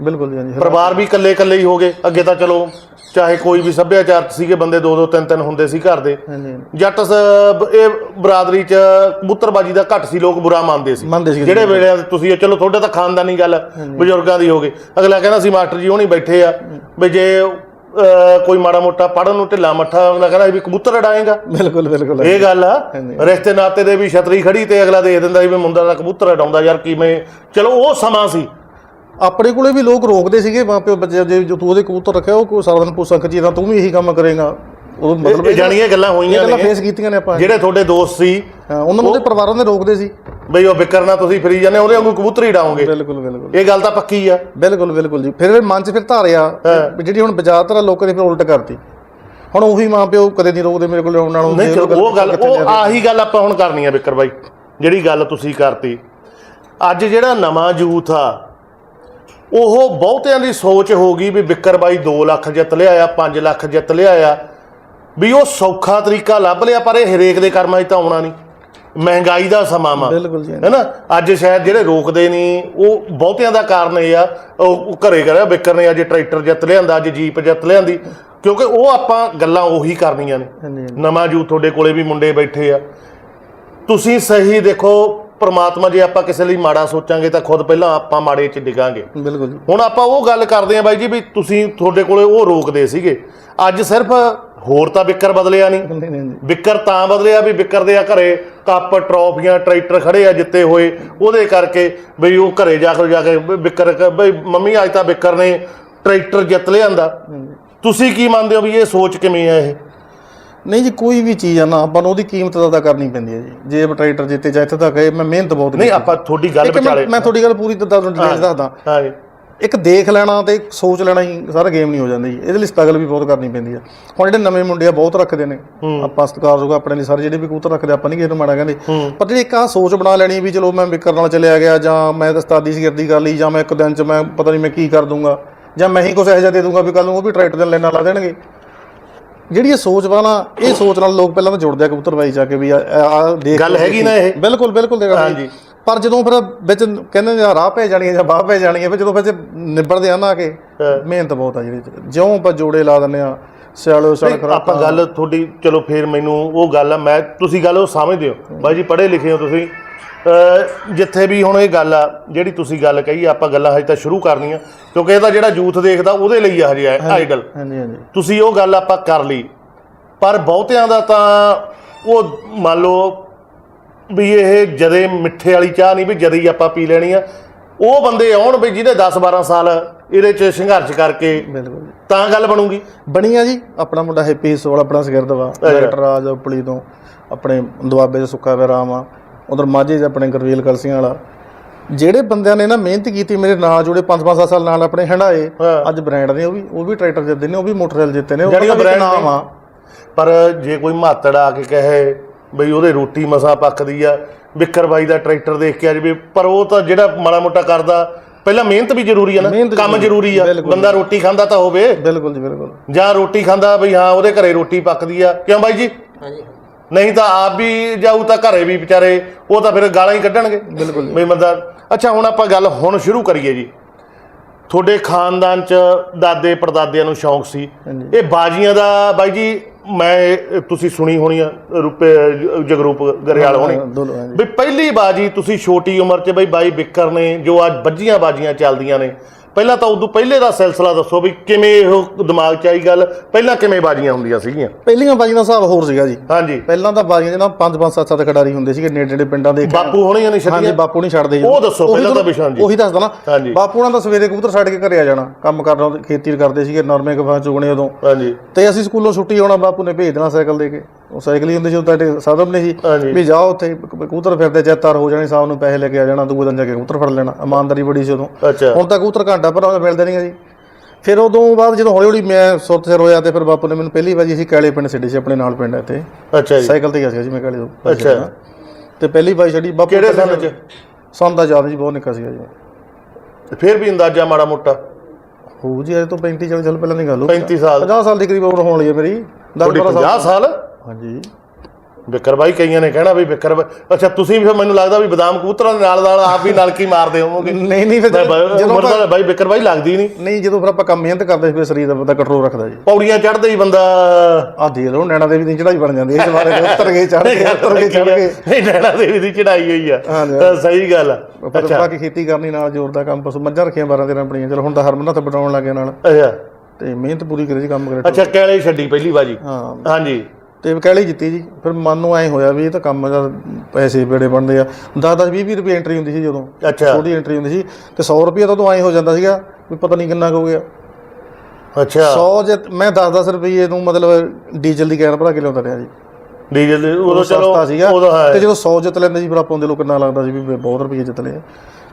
ਬਿਲਕੁਲ ਜੀ ਹਾਂਜੀ। ਪਰਿਵਾਰ ਵੀ ਇਕੱਲੇ ਇਕੱਲੇ ਹੀ ਹੋ ਗਏ ਅੱਗੇ ਤਾਂ ਚਲੋ ਚਾਹੇ ਕੋਈ ਵੀ ਸੱਭਿਆਚਾਰ ਸੀਗੇ ਬੰਦੇ ਦੋ ਦੋ ਤਿੰਨ ਤਿੰਨ ਹੁੰਦੇ ਸੀ ਘਰ ਦੇ। ਹਾਂਜੀ। ਜੱਟ ਸ- ਇਹ ਬਰਾਦਰੀ 'ਚ ਕਬੂਤਰਬਾਜੀ ਦਾ ਘੱਟ ਸੀ ਲੋਕ ਬੁਰਾ ਮੰਨਦੇ ਸੀ। ਮੰਨਦੇ ਸੀ ਜਿਹੜੇ ਵੇਲੇ ਤੁਸੀਂ ਚਲੋ ਤੁਹਾਡਾ ਤਾਂ ਖਾਨਦਾਨੀ ਗੱਲ ਬਜ਼ੁਰਗਾਂ ਦੀ ਹੋ ਗਈ। ਅਗਲਾ ਕਹਿੰਦਾ ਸੀ ਮਾਸਟਰ ਜੀ ਉਹ ਨਹੀਂ ਬੈਠੇ ਆ ਵੀ ਜੇ ਅਹ, ਕੋਈ ਮਾੜਾ ਮੋਟਾ ਪੜਨ ਨੂੰ ਢਿੱਲਾ ਮੱਠਾ ਅਗਲਾ ਕਹਿੰਦਾ ਸੀ ਵੀ ਕਬੂਤਰ ਉਡਾਏਗਾ ਬਿਲਕੁਲ ਬਿਲਕੁਲ ਇਹ ਗੱਲ ਆ। ਰਿਸ਼ਤੇ ਨਾਤੇ ਦੇ ਵੀ ਛਤਰੀ ਖੜੀ ਤੇ ਅਗਲਾ ਦੇ ਦਿੰਦਾ ਸੀ ਵੀ ਮੁੰਡਾ ਦਾ ਕਬੂਤਰ ਉਡਾਉਂਦਾ ਯਾਰ ਕਿਵੇਂ? ਚਲੋ ਉਹ ਸਮਾਂ ਸੀ। ਆਪਣੇ ਕੋਲੇ ਵੀ ਲੋਕ ਰੋਕਦੇ ਸੀਗੇ ਮਾਂ ਪਿਓ ਬੱਚੇ ਜੇ ਜੋ ਤੂੰ ਉਹਦੇ ਕਬੂਤਰ ਰੱਖਿਆ ਉਹ ਕੋਈ ਸਾਰਾ ਦਿਨ ਪੁੱਛਾਂ ਖਚੀ ਤਾਂ ਤੂੰ ਵੀ ਇਹੀ ਕੰਮ ਕਰੇਗਾ। ਉਹ ਮਤਲਬ ਇਹ ਜਾਣੀ ਇਹ ਗੱਲਾਂ ਹੋਈਆਂ ਗੱਲਾਂ ਨੇ ਫੇਸ ਕੀਤੀਆਂ ਨੇ ਆਪਾਂ। ਜਿਹੜੇ ਤੁਹਾਡੇ ਦੋਸਤ ਸੀ ਉਹਨਾਂ ਨੂੰ ਉਹਦੇ ਪਰਿਵਾਰਾਂ ਦੇ ਰੋਕਦੇ ਸੀ। ਬਈ ਉਹ ਵਿਕਰਨਾ ਤੁਸੀਂ ਫਰੀ ਜਾਂਦੇ ਉਹਦੇ ਵਾਂਗੂ ਕਬੂਤਰ ਹੀ ਡਾਉਂਗੇ ਬਿਲਕੁਲ ਬਿਲਕੁਲ। ਇਹ ਗੱਲ ਤਾਂ ਪੱਕੀ ਆ। ਬਿਲਕੁਲ ਬਿਲਕੁਲ ਜੀ। ਫਿਰ ਮਨ 'ਚ ਫਿਰ ਧਾਰਿਆ ਜਿਹੜੀ ਹੁਣ ਬਾਜ਼ਾਰ ਤਰ੍ਹਾਂ ਲੋਕਾਂ ਨੇ ਫਿਰ ਉਲਟ ਕਰਤੀ। ਹੁਣ ਉਹੀ ਮਾਂ ਪਿਓ ਕਦੇ ਨਹੀਂ ਰੋਕਦੇ ਮੇਰੇ ਕੋਲ ਆਉਣ ਨੂੰ ਨਹੀਂ ਚਲੋ ਉਹ ਗੱਲ ਉਹ ਆਹੀ ਗੱਲ ਆਪਾਂ ਹੁਣ ਕਰਨੀ ਆ ਵਿਕਰ ਬਾਈ। ਜਿਹੜੀ ਗੱਲ ਤੁਸੀਂ ਕਰਤੀ। ਅੱਜ ਜਿਹੜਾ ਨਵਾਂ ਯੂਥ ਆ ਉਹ ਬਹੁਤਿਆਂ ਦੀ ਸੋਚ ਹੋ ਗਈ ਵੀ ਵਿਕਰ ਬਾਈ 2 ਲੱਖ ਜਿੱਤ ਲਿਆਇਆ 5 ਲੱਖ ਜਿੱਤ ਲਿਆਇਆ ਵੀ ਉਹ ਸੌਖਾ ਤਰੀਕਾ ਲੱਭ ਲਿਆ ਪਰ ਇਹ ਹਰੇਕ ਦੇ ਕਰਮਾਂ 'ਚ ਤਾਂ ਆਉਣਾ ਨਹੀਂ। ਮਹਿੰਗਾਈ ਦਾ ਸਮਾਂ ਵਾ। ਬਿਲਕੁਲ ਜੀ। ਹੈਨਾ? ਅੱਜ ਸ਼ਾਇਦ ਜਿਹੜੇ ਰੋਕਦੇ ਨਹੀਂ ਉਹ ਬਹੁਤਿਆਂ ਦਾ ਕਾਰਨ ਇਹ ਆ ਉਹ ਘਰੇ ਕਰਿਆ ਵਿਕਰ ਨੇ ਅੱਜ ਟਰੈਕਟਰ ਜਿੱਤ ਲਿਆਂਦਾ ਅੱਜ ਜੀਪ ਜਿੱਤ ਲਿਆਂਦੀ ਕਿਉਂਕਿ ਉਹ ਆਪਾਂ ਗੱਲਾਂ ਉਹੀ ਕਰਨੀਆਂ ਨੇ। ਨਵਾਂ ਜੂ ਤੁਹਾਡੇ ਕੋਲੇ ਵੀ ਮੁੰਡੇ ਬੈਠੇ ਆ। ਤੁਸੀਂ ਸਹੀ ਦੇਖੋ ਪ੍ਰਮਾਤਮਾ ਜੇ ਆਪਾਂ ਕਿਸੇ ਲਈ ਮਾੜਾ ਸੋਚਾਂਗੇ ਤਾਂ ਖੁਦ ਪਹਿਲਾਂ ਆਪਾਂ ਮਾੜੇ 'ਚ ਡਿੱਗਾਂਗੇ। ਬਿਲਕੁਲ ਹੁਣ ਆਪਾਂ ਉਹ ਗੱਲ ਕਰਦੇ ਆਂ ਬਾਈ ਜੀ ਵੀ ਤੁਸੀਂ ਤੁਹਾਡੇ ਕੋਲੇ ਉਹ ਰੋਕਦੇ ਸੀਗੇ। ਅੱਜ ਸਿਰਫ ਹੋਰ ਤਾਂ ਵਿਕਰ ਬਦਲਿਆ ਨਹੀਂ। ਵਿਕਰ ਤਾਂ ਬਦਲਿਆ ਵੀ ਵਿਕਰ ਦੇ ਆ ਘਰੇ ਕੱਪ ਟਰੋਫੀਆਂ ਟਰੈਕਟਰ ਖੜੇ ਆ ਜਿੱਤੇ ਹੋਏ। ਉਹਦੇ ਕਰਕੇ ਬਈ ਉਹ ਘਰੇ ਜਾ ਕੇ ਜਾ ਕੇ ਵਿਕਰ ਬਈ ਮੰਮੀ ਅੱਜ ਤਾਂ ਵਿਕਰ ਨੇ ਟਰੈਕਟਰ ਜਿੱਤ ਲਿਆਂਦਾ। ਤੁਸੀਂ ਕੀ ਮੰਨਦੇ ਹੋ ਵੀ ਇਹ ਸੋਚ ਕਿਵੇਂ ਆ ਇਹ? ਨਹੀਂ ਜੀ ਕੋਈ ਵੀ ਚੀਜ਼ ਆ ਨਾ ਆਪਾਂ ਨੂੰ ਉਹਦੀ ਕੀਮਤ ਅਦਾ ਕਰਨੀ ਪੈਂਦੀ ਹੈ ਜੀ। ਜੇ ਟਰੈਕਟਰ ਜਿੱਤੇ ਜਾਂ ਇੱਥੇ ਤੱਕ ਮੈਂ ਮਿਹਨਤ ਬਹੁਤ ਨਹੀਂ ਕੀਤੀ। ਆਪਾਂ ਤੁਹਾਡੀ ਗੱਲ ਇੱਕ ਮੈਂ- ਵਿਚਾਲੇ ਮੈਂ ਤੁਹਾਡੀ ਗੱਲ ਪੂਰੀ ਡਿਟੇਲਸ ਦੱਸਦਾ। ਹਾਂ ਜੀ। ਇੱਕ ਦੇਖ ਲੈਣਾ ਤੇ ਸੋਚ ਲੈਣਾ ਹੀ ਸਾਰਾ ਗੇਮ ਨਹੀਂ ਹੋ ਜਾਂਦਾ ਜੀ। ਇਹਦੇ ਲਈ ਸਟਰਗਲ ਵੀ ਬਹੁਤ ਕਰਨੀ ਪੈਂਦੀ ਆ। ਹੁਣ ਜਿਹੜੇ ਨਵੇਂ ਮੁੰਡੇ ਆ ਬਹੁਤ ਰੱਖਦੇ ਨੇ। ਆਪਾਂ ਸਤਿਕਾਰਯੋਗ ਆਪਣੇ ਲਈ ਸਾਰੇ ਜਿਹੜੇ ਵੀ ਕਬੂਤਰ ਰੱਖਦੇ ਆਪਾਂ ਨਹੀਂ ਕਿਸੇ ਨੂੰ ਮਾੜਾ ਕਹਿੰਦੇ। ਪਰ ਜਿਹੜੀ ਇੱਕ ਆ ਸੋਚ ਬਣਾ ਲੈਣੀ ਵੀ ਚਲੋ ਮੈਂ ਵਿਕਰ ਨਾਲ ਚਲਿਆ ਗਿਆ ਜਾਂ ਮੈਂ ਤਾਂ ਉਸਤਾਦੀ ਸਿਰਦੀ ਕਰ ਲਈ ਜਾਂ ਮੈਂ ਇੱਕ ਦਿਨ ਚ ਮੈਂ ਪਤਾ ਨਹੀਂ ਮੈਂ ਕੀ ਕਰ ਦੂੰਗਾ ਜਾਂ ਮੈਂ ਹੀ ਕੁਝ ਇਹੋ ਜਿਹਾ ਦੇ ਦੂੰਗਾ ਵੀ ਕੱਲ ਨੂੰ ਉਹ ਵੀ ਟਰੈਕਟਰ ਦੇ ਲੈਣਾ ਲਾ ਦੇਣਗੇ। ਜਿਹੜੀ ਇਹ ਸੋਚ ਵਾ ਨਾ ਇਹ ਸੋਚ ਨਾਲ ਲੋਕ ਪਹਿਲਾਂ ਤਾਂ ਜੁੜਦੇ ਆ ਕਬੂਤਰ ਬਾਈ ਜਾ ਕੇ ਵੀ ਆ ਦੇਖ ਗੱਲ ਹੈਗੀ ਨਾ ਇਹ? ਬਿਲਕੁਲ ਬਿਲਕੁਲ ਦੇਖੋ ਹਾਂਜੀ। ਪਰ ਜਦੋਂ ਫਿਰ ਵਿੱਚ ਕਹਿੰਦੇ ਨੇ ਰਾਹ ਪੈ ਜਾਣੀ ਜਾਂ ਬਾਹ ਪੈ ਜਾਣੀ ਹੈ ਫਿਰ ਜਦੋਂ ਵਿੱਚ ਨਿਬੜਦੇ ਆ ਨਾ ਕੇ ਮਿਹਨਤ ਬਹੁਤ ਆ ਜਿਹੜੀ। ਜਿਉਂ ਆਪਾਂ ਜੋੜੇ ਲਾ ਦਿੰਦੇ ਆ ਸਿਆਲੋ ਸਿਆਲ ਨਹੀਂ, ਆਪਾਂ ਗੱਲ ਤੁਹਾਡੀ ਚਲੋ ਫੇਰ ਮੈਨੂੰ ਉਹ ਗੱਲ ਆ ਮੈਂ ਤੁਸੀਂ ਗੱਲ ਉਹ ਸਮਝਦੇ ਹੋ। ਬਾਈ ਜੀ ਪੜ੍ਹੇ ਲਿਖੇ ਹੋ ਤੁਸੀਂ। ਜਿੱਥੇ ਵੀ ਹੁਣ ਇਹ ਗੱਲ ਆ ਜਿਹੜੀ ਤੁਸੀਂ ਗੱਲ ਕਹੀ ਆਪਾਂ ਗੱਲਾਂ ਹਜੇ ਤਾਂ ਸ਼ੁਰੂ ਕਰਨੀਆਂ ਕਿਉਂਕਿ ਇਹਦਾ ਜਿਹੜਾ ਯੂਥ ਦੇਖਦਾ ਉਹਦੇ ਲਈ ਆ ਹਜੇ ਆਈਡਲ ਹਾਂਜੀ ਹਾਂਜੀ। ਤੁਸੀਂ ਉਹ ਗੱਲ ਆਪਾਂ ਕਰ ਲਈ ਪਰ ਬਹੁਤਿਆਂ ਦਾ ਤਾਂ ਉਹ ਮੰਨ ਲਓ ਵੀ ਇਹ ਜਦੇ ਮਿੱਠੇ ਵਾਲੀ ਚਾਹ ਨਹੀਂ ਵੀ ਜਦੇ ਹੀ ਆਪਾਂ ਪੀ ਲੈਣੀ ਆ ਉਹ ਬੰਦੇ ਆਉਣ ਵੀ ਜਿਹਨੇ 10 12 ਸਾਲ ਇਹਦੇ 'ਚ ਸੰਘਰਸ਼ ਕਰਕੇ ਬਿਲਕੁਲ ਤਾਂ ਗੱਲ ਬਣੂਗੀ। ਬਣੀ ਆ ਜੀ ਆਪਣਾ ਮੁੰਡਾ ਹੈਪੀ ਸੋਲ ਆਪਣਾ ਸਿਗਰਦ ਵਾ ਡਾਇਰੈਕਟਰ ਰਾਜ ਉਪਲੀ ਤੋਂ ਆਪਣੇ ਦੁਆਬੇ ਦੇ ਸੁੱਕਾ ਵੇ ਰਾਮ ਆ। ਉਧਰ ਮਾਝੇ ਆਪਣੇ ਗੁਰਵੀਲ ਕਲਸੀਆਂ ਵਾਲਾ। ਜਿਹੜੇ ਬੰਦਿਆਂ ਨੇ ਨਾ ਮਿਹਨਤ ਕੀਤੀ ਮੇਰੇ ਨਾਲ ਜੁੜੇ 5-5 ਸਾਲ ਨਾਲ ਆਪਣੇ ਹੰਡਾਏ। ਅੱਜ ਬ੍ਰਾਂਡ ਨੇ ਉਹ ਵੀ ਉਹ ਵੀ ਟਰੈਕਟਰ ਜਿੱਤਦੇ ਨੇ ਉਹ ਵੀ ਮੋਟਰਸਾਈਕਲ ਜਿੱਤੇ ਨੇ ਉਹ ਵੀ brand ਨਾਮ। ਆ। ਪਰ ਜੇ ਕੋਈ ਮਾਤੜ ਆ ਕੇ ਕਹੇ ਬਈ ਉਹਦੇ ਰੋਟੀ ਮਸਾ ਪੱਕਦੀ ਆ ਵਿਕਰ ਬਾਈ ਦਾ ਟਰੈਕਟਰ ਦੇਖ ਕੇ ਆ ਜਾਵੇ ਪਰ ਉਹ ਤਾਂ ਜਿਹੜਾ ਮਾੜਾ ਮੋਟਾ ਕਰਦਾ ਪਹਿਲਾਂ ਮਿਹਨਤ ਵੀ ਜ਼ਰੂਰੀ ਆ ਨਾ ਕੰਮ ਜ਼ਰੂਰੀ, ਆ। ਬੰਦਾ ਰੋਟੀ ਖਾਂਦਾ ਤਾਂ ਹੋਵੇ। ਬਿਲਕੁਲ ਜੀ ਬਿਲਕੁਲ। ਜਾਂ ਰੋਟੀ ਖਾਂਦਾ ਬਈ ਹਾਂ ਉਹਦੇ ਘਰੇ ਰੋਟੀ ਪੱਕਦੀ ਆ। ਕਿਉਂ ਬਾਈ ਜੀ? ਹਾਂਜੀ। ਨਹੀਂ ਤਾਂ ਆਪ ਵੀ ਜਾਊ ਤਾਂ ਘਰੇ ਵੀ ਵਿਚਾਰੇ ਉਹ ਤਾਂ ਫਿਰ ਗਾਲਾਂ ਹੀ ਕੱਢਣਗੇ। ਬਿਲਕੁਲ ਬਈ ਬੰਦਾ ਅੱਛਾ ਹੁਣ ਆਪਾਂ ਗੱਲ ਹੁਣ ਸ਼ੁਰੂ ਕਰੀਏ ਜੀ। ਤੁਹਾਡੇ ਖਾਨਦਾਨ ਚ ਦਾਦੇ ਪੜਦਾਦਿਆਂ ਨੂੰ ਸ਼ੌਂਕ ਸੀ। ਇਹ ਬਾਜੀਆਂ ਦਾ ਬਾਈ ਜੀ ਮੈਂ ਤੁਸੀਂ ਸੁਣੀ ਹੋਣੀ ਆ ਰੂਪੇ ਜਗਰੂਪ ਗਰੇਵਾਲ ਹੋਣੀ। ਵੀ ਪਹਿਲੀ ਬਾਜੀ ਤੁਸੀਂ ਛੋਟੀ ਉਮਰ 'ਚ ਬਈ ਬਾਈ ਬਿੱਕਰ ਨੇ ਜੋ ਅੱਜ ਵੱਜੀਆਂ ਬਾਜੀਆਂ ਚੱਲਦੀਆਂ ਨੇ। ਪਹਿਲਾਂ ਤਾਂ ਉਦੋਂ ਪਹਿਲੇ ਦਾ ਸਿਲਸਿਲਾ ਦੱਸੋ ਵੀ ਕਿਵੇਂ ਇਹ ਦਿਮਾਗ 'ਚ ਆਈ ਗੱਲ? ਪਹਿਲਾਂ ਕਿਵੇਂ ਬਾਜੀਆਂ ਹੁੰਦੀਆਂ ਸੀਗੀਆਂ? ਪਹਿਲੀਆਂ ਬਾਜੀਆਂ ਦਾ ਹਿਸਾਬ ਹੋਰ ਸੀਗਾ ਜੀ। ਹਾਂਜੀ। ਪਹਿਲਾਂ ਤਾਂ ਬਾਜੀਆਂ ਜਿਹਨਾਂ ਪੰਜ ਪੰਜ ਸੱਤ ਸੱਤ ਖਿਡਾਰੀ ਹੁੰਦੇ ਸੀਗੇ ਨੇੜੇ ਨੇੜੇ ਪਿੰਡਾਂ ਦੇ ਬਾਪੂ ਹੋਣੀਆਂ ਨਹੀਂ ਹਾਂਜੀ ਛੱਡੀਆਂ ਬਾਪੂ ਨਹੀਂ ਛੱਡਦੇ ਜੀ। ਉਹ ਦੱਸੋ ਪਹਿਲਾਂ ਤਾਂ ਵਿਸ਼ਾਂ ਜੀ। ਉਹੀ ਦੱਸਦਾ ਨਾ ਹਾਂਜੀ। ਬਾਪੂ ਨਾਲ ਤਾਂ ਸਵੇਰੇ ਕਬੂਤਰ ਛੱਡ ਕੇ ਘਰੇ ਆ ਜਾਣਾ। ਕੰਮ ਕਰਨਾ ਖੇਤੀ ਕਰਦੇ ਸੀਗੇ ਨਰਮੇ ਕਫਾ ਚੁਗਣੇ ਉਦੋਂ। ਹਾਂਜੀ। ਤੇ ਅਸੀਂ ਸਕੂਲੋਂ ਛੁੱਟੀ ਆਉਣਾ ਬਾਪੂ ਨੇ ਭੇਜ ਦੇਣਾ ਸਾਈਕਲ ਦੇ ਕੇ। ਉਹ ਸਾਈਕਲ ਹੀ ਹੁੰਦੇ ਸੀ ਉਹ ਤੁਹਾਡੇ ਸਾਧਨ ਨੇ ਹਾਂਜੀ। ਵੀ ਜਾਓ ਉੱਥੇ ਕਬੂਤਰ ਫਿਰਦੇ ਚੈਤਾਰ ਹੋ ਜਾਣੀ ਸ਼ਾਮ ਨੂੰ ਪੈਸੇ ਲੈ ਕੇ ਆ ਜਾਣਾ ਦੂਜੇ ਦਿਨ ਜਾ ਕੇ ਕਬੂਤਰ ਫੜ ਲੈਣਾ। ਇਮਾਨਦਾਰੀ ਬੜੀ ਸੀ ਉਦੋਂ। ਅੱਛਾ। ਹੁਣ ਤਾਂ ਕਬੂਤਰ ਘੰਟਾ ਪਰ ਮਿਲਦੇ ਨਹੀਂ ਜੀ ਫਿਰ ਉਦੋਂ ਬਾਅਦ ਜਦੋਂ ਹੌਲੀ ਹੌਲੀ ਮੈਂ ਸੁਰਤ ਸਿਰ ਹੋਇਆ ਤੇ ਫਿਰ ਬਾਪੂ ਨੇ ਮੈਨੂੰ ਪਹਿਲੀ ਵਾਰੀ ਅਸੀਂ ਕਾਲੇ ਪਿੰਡ ਛੱਡੀ ਸੀ ਆਪਣੇ ਨਾਲ ਪਿੰਡ ਹੈ ਇੱਥੇ। ਅੱਛਾ ਜੀ। ਸਾਈਕਲ ਤੇ ਗਿਆ ਸੀ ਜੀ ਮੈਂ ਕਾਲੇ ਤੋਂ ਅੱਛਾ। ਤੇ ਪਹਿਲੀ ਵਾਰੀ ਛੱਡੀ ਬਾਪੂ ਕਿਹੜੇ ਸਾਲ 'ਚ? ਸੰਨ ਦਾ ਯਾਦ ਜੀ ਬਹੁਤ ਨਿੱਕਾ ਸੀਗਾ ਜੀ। ਫਿਰ ਵੀ ਅੰਦਾਜ਼ਾ ਮਾੜਾ ਮੋਟਾ? ਹੋ ਜੀ ਅਜੇ ਤੋਂ 35 40 ਸਾਲ ਪਹਿਲਾਂ ਦੀ ਗੱਲ ਹੋ 35 ਸਾਲ। 50 ਸਾਲ ਦੀ ਕਰੀਬ ਉਮਰ ਹੋਣ ਲਈ ਹੈ ਮੇਰੀ। 10 ਤੁਹਾਡੀ 12 50 ਸਾਲ? ਹਾਂਜੀ। ਵਿਕਰ ਬਾਈ ਕਈਆਂ ਨੇ ਕਹਿਣਾ ਵੀ ਵਿਕਰ ਬਾਈ ਅੱਛਾ ਤੁਸੀਂ ਵੀ ਫਿਰ ਮੈਨੂੰ ਲੱਗਦਾ ਵੀ ਬਦਾਮ ਕਬੂਤਰਾਂ ਦੇ ਨਾਲ ਨਾਲ ਆਪ ਵੀ ਨਲਕੀ ਮਾਰਦੇ ਹੋਵੋਗੇ। ਨਹੀਂ ਨਹੀਂ ਫਿਰ ਜਦੋਂ ਉਮਰ ਆਪਾਂ- ਦਾ ਬਾਈ ਵਿਕਰ ਬਾਈ ਲੱਗਦੀ ਨਹੀਂ। ਨਹੀਂ ਜਦੋਂ ਫਿਰ ਆਪਾਂ ਕੰਮ ਮਿਹਨਤ ਕਰਦੇ ਫਿਰ ਸਰੀਰ ਦਾ ਪਤਾ ਕੰਟਰੋਲ ਰੱਖਦਾ ਜੀ। ਪੌੜੀਆਂ ਚੜ੍ਹਦੇ ਹੀ ਬੰਦਾ। ਆ ਦੇ ਲੋ ਨੈਣਾ ਦੇਵੀ ਦੀ ਚੜਾਈ ਬਣ ਜਾਂਦੀ ਹੈ ਇਸ ਬਾਰੇ ਉੱਤਰ ਗਏ ਚੜ ਗਏ ਉੱਤਰ ਗਏ ਚੜ ਗਏ। ਨਹੀਂ ਨੈਣਾ ਦੇਵੀ ਦੀ ਚੜਾਈ ਹੋਈ ਆ। ਹਾਂਜੀ। ਤਾਂ ਸਹੀ ਗੱਲ ਆ। ਪਰ ਅੱਛਾ। ਬਾਕੀ ਖੇਤੀ ਕਰਨੀ ਨਾਲ ਜ਼ੋਰ ਦਾ ਕੰਮ ਪਸ਼ੂ ਮੱਝਾਂ ਰੱਖੀਆਂ 12 13 ਆਪਣੀਆਂ ਚਲੋ ਹੁਣ ਤਾਂ ਹਰਮਨ ਹੱਥ ਬਟਾਉਣ ਲੱਗੇ ਨਾਲ। ਅੱਛਾ। ਤੇ ਮਿਹਨਤ ਪੂਰੀ ਕਰੇ ਜੀ ਕੰਮ ਕਰੇ। ਅੱਛਾ ਕੈਲੇ ਛੱਡੀ ਪਹਿਲੀ ਬਾਜੀ ਹਾਂ। ਹਾਂਜੀ। ਤੇ ਕਹਿਲੀ ਜਿੱਤੀ ਜੀ। ਫਿਰ ਮਨ ਨੂੰ ਐ ਹੋਇਆ ਵੀ ਇਹ ਤਾਂ ਕੰਮ ਦਾ ਪੈਸੇ ਬੜੇ ਬਣਦੇ ਆ। 10 10 20 20 ਰੁਪਏ ਐਂਟਰੀ ਹੁੰਦੀ ਸੀ ਜਦੋਂ। ਅੱਛਾ। ਛੋਟੀ ਐਂਟਰੀ ਹੁੰਦੀ ਸੀ ਤੇ 100 ਰੁਪਏ ਤਾਂ ਉਦੋਂ ਐ ਹੋ ਜਾਂਦਾ ਸੀਗਾ ਵੀ ਪਤਾ ਨਹੀਂ ਕਿੰਨਾ ਕੁ ਹੋ ਗਿਆ। ਅੱਛਾ। 100 ਜੇ ਮੈਂ 10 10 ਰੁਪਏ ਨੂੰ ਮਤਲਬ ਡੀਜ਼ਲ ਦੀ ਕੈਨ ਭਰਾ ਕੇ ਲਿਆਉਂਦਾ ਰਿਹਾ ਜੀ। ਡੀਜ਼ਲ ਦੇ- ਉਦੋਂ ਚਲੋ ਸਸਤਾ ਸੀਗਾ। ਉਦੋਂ ਹੈ। ਤੇ ਜਦੋਂ 100 ਜਿੱਤ ਲੈਂਦੇ ਸੀ ਫਿਰ ਆਪਾਂ ਉਹਦੇ ਲੋਕ ਕਿੰਨਾ ਲੱਗਦਾ ਸੀ ਵੀ ਬਹੁਤ ਰੁਪਏ ਜਿੱਤ ਲਏ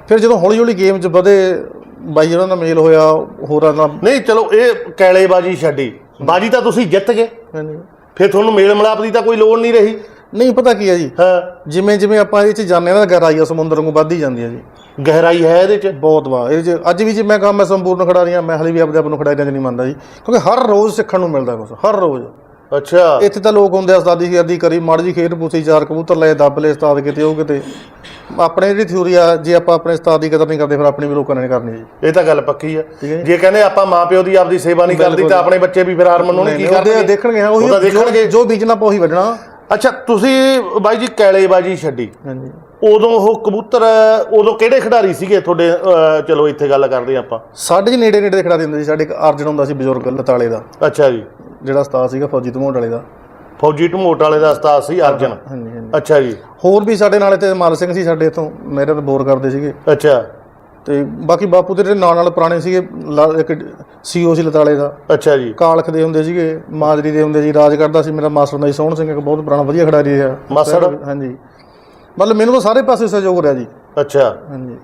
ਫਿਰ ਜਦੋਂ ਹੌਲੀ ਹੌਲੀ ਗੇਮ 'ਚ ਵਧੇ ਬਾਈ ਉਹਨਾਂ ਨਾਲ ਮੇਲ ਹੋਇਆ ਹੋਰਾਂ ਨਾਲ ਨਹੀਂ ਚਲੋ ਇਹ ਕੈਲੇ ਬਾਜੀ ਛੱਡੀ। ਬਾਜੀ ਤਾਂ ਤੁਸੀਂ ਜਿੱਤ ਗਏ। ਹਾਂਜੀ। ਫਿਰ ਤੁਹਾਨੂੰ ਮੇਲ ਮਿਲਾਪ ਦੀ ਤਾਂ ਕੋਈ ਲੋੜ ਨਹੀਂ ਰਹੀ। ਨਹੀਂ ਪਤਾ ਕੀ ਹੈ ਜੀ? ਹਾਂ। ਜਿਵੇਂ ਜਿਵੇਂ ਆਪਾਂ ਇਹ 'ਚ ਜਾਂਦੇ ਹਾਂ ਨਾ ਗਹਿਰਾਈ ਆ ਸਮੁੰਦਰ ਨੂੰ ਵੱਧਦੀ ਜਾਂਦੀ ਹੈ ਜੀ। ਗਹਿਰਾਈ ਹੈ ਇਹਦੇ ਚ? ਬਹੁਤ ਵਾਹ ਇਹ 'ਚ ਅੱਜ ਵੀ ਜੇ ਮੈਂ ਕਹਾਂ ਮੈਂ ਸੰਪੂਰਨ ਖਿਡਾਰੀ ਹਾਂ ਮੈਂ ਹਲੇ ਵੀ ਆਪਣੇ ਆਪ ਨੂੰ ਖਿਡਾਰੀ ਨਹੀਂ ਮੰਨਦਾ ਜੀ। ਕਿਉਂਕਿ ਹਰ ਰੋਜ਼ ਸਿੱਖਣ ਨੂੰ ਮਿਲਦਾ ਕੁਝ ਹਰ ਰੋਜ਼। ਅੱਛਾ। ਇੱਥੇ ਤਾਂ ਲੋਕ ਹੁੰਦੇ ਆ ਉਸਤਾਦੀ ਸ਼ਾਦੀ ਕਰੀ ਮਾੜੀ ਜੀ ਖੇਡ ਪੁੱਛੀ ਚਾਰ ਕਬੂਤਰ ਲਏ ਦੱਬ ਲਏ ਉਸਤਾਦ ਕਿਤੇ ਉਹ ਕਿਤੇ। ਆਪਣੇ ਜਿਹੜੀ ਥਿਊਰੀ ਆ ਜੇ ਆਪਾਂ ਆਪਣੇ ਉਸਤਾਦ ਦੀ ਕਦਰ ਨਹੀਂ ਕਰਦੇ ਫਿਰ ਆਪਣੀ ਵੀ ਲੋਕਾਂ ਨੇ ਕਰਨੀ ਜੀ। ਇਹ ਤਾਂ ਗੱਲ ਪੱਕੀ ਆ। ਜੇ। ਕਹਿੰਦੇ ਆਪਾਂ ਮਾਪਿਓ ਦੀ ਆਪਦੀ ਸੇਵਾ ਨਹੀਂ ਕਰਦੇ ਤਾਂ ਆਪਣੇ ਬੱਚੇ ਵੀ ਫਿਰ ਹਾਰ ਮੰਨੋ ਨਹੀਂ ਕੀ ਕਰਨਗੇ? ਦੇਖਣਗੇ ਉਹ ਦੇਖਣਗੇ। ਜੋ- ਬੀਜਣਾ ਆਪਾਂ ਉਹੀ ਵੱਢਣਾ। ਅੱਛਾ ਤੁਸੀਂ ਬਾਈ ਜੀ ਕੈਲੇ ਬਾਜੀ ਛੱਡੀ। ਹਾਂਜੀ। ਉਦੋਂ ਉਹ ਕਬੂਤਰ ਉਦੋਂ ਕਿਹੜੇ ਖਿਡਾਰੀ ਸੀਗੇ ਤੁਹਾਡੇ ਅਹ, ਚਲੋ ਇੱਥੇ ਗੱਲ ਕਰਦੇ ਹਾਂ ਆਪਾਂ? ਸਾਡੇ ਜੀ ਨੇੜੇ ਨੇੜੇ ਦੇ ਖਿਡਾਰੀ ਹੁੰਦੇ ਸੀ ਸਾਡੇ ਇੱਕ ਅਰਜਨ ਹੁੰਦਾ ਸੀ ਬਜ਼ੁਰਗ ਲਤਾਲੇ ਦਾ। ਅੱਛਾ ਜੀ। ਜਿਹੜਾ ਉਸਤਾਦ ਸੀਗਾ ਫੌਜੀ ਧਮੋਟ ਵਾਲੇ ਦਾ। ਫੌਜੀ ਢਮੋਟ ਵਾਲੇ ਦਾ ਉਸਤਾਦ ਸੀ ਅਰਜਨ? ਹਾਂਜੀ ਹਾਂਜੀ। ਅੱਛਾ ਜੀ। ਹੋਰ ਵੀ ਸਾਡੇ ਨਾਲ ਇੱਥੇ ਮਾਲ ਸਿੰਘ ਸੀ ਸਾਡੇ ਇੱਥੋਂ ਮੇਰੇ ਤਾਂ ਬੋਰ ਕਰਦੇ ਸੀਗੇ। ਅੱਛਾ। ਤੇ ਬਾਕੀ ਬਾਪੂ ਦੇ ਜਿਹੜੇ ਨਾਲ ਨਾਲ ਪੁਰਾਣੇ ਸੀਗੇ ਲਾ- ਇੱਕ ਸੀਓ ਸੀ ਲਤਾਲੇ ਦਾ। ਅੱਛਾ ਜੀ। ਕਾਲਖ ਦੇ ਹੁੰਦੇ ਸੀਗੇ ਮਾਜਰੀ ਦੇ ਹੁੰਦੇ ਸੀ ਰਾਜ ਕਰਦਾ ਸੀ ਮੇਰਾ ਮਾਸਟਰ ਹੁੰਦਾ ਸੀ ਸੋਹਣ ਸਿੰਘ ਇੱਕ ਬਹੁਤ ਪੁਰਾਣਾ ਵਧੀਆ ਖਿਡਾਰੀ ਰਿਹਾ। ਮਾਸੜ? ਹਾਂਜੀ। ਮਤਲਬ ਮੈਨੂੰ ਤਾਂ ਸਾਰੇ ਪਾਸੇ ਸਹਿਯੋਗ ਰਿਹਾ ਜੀ। ਅੱਛਾ। ਹਾਂਜੀ।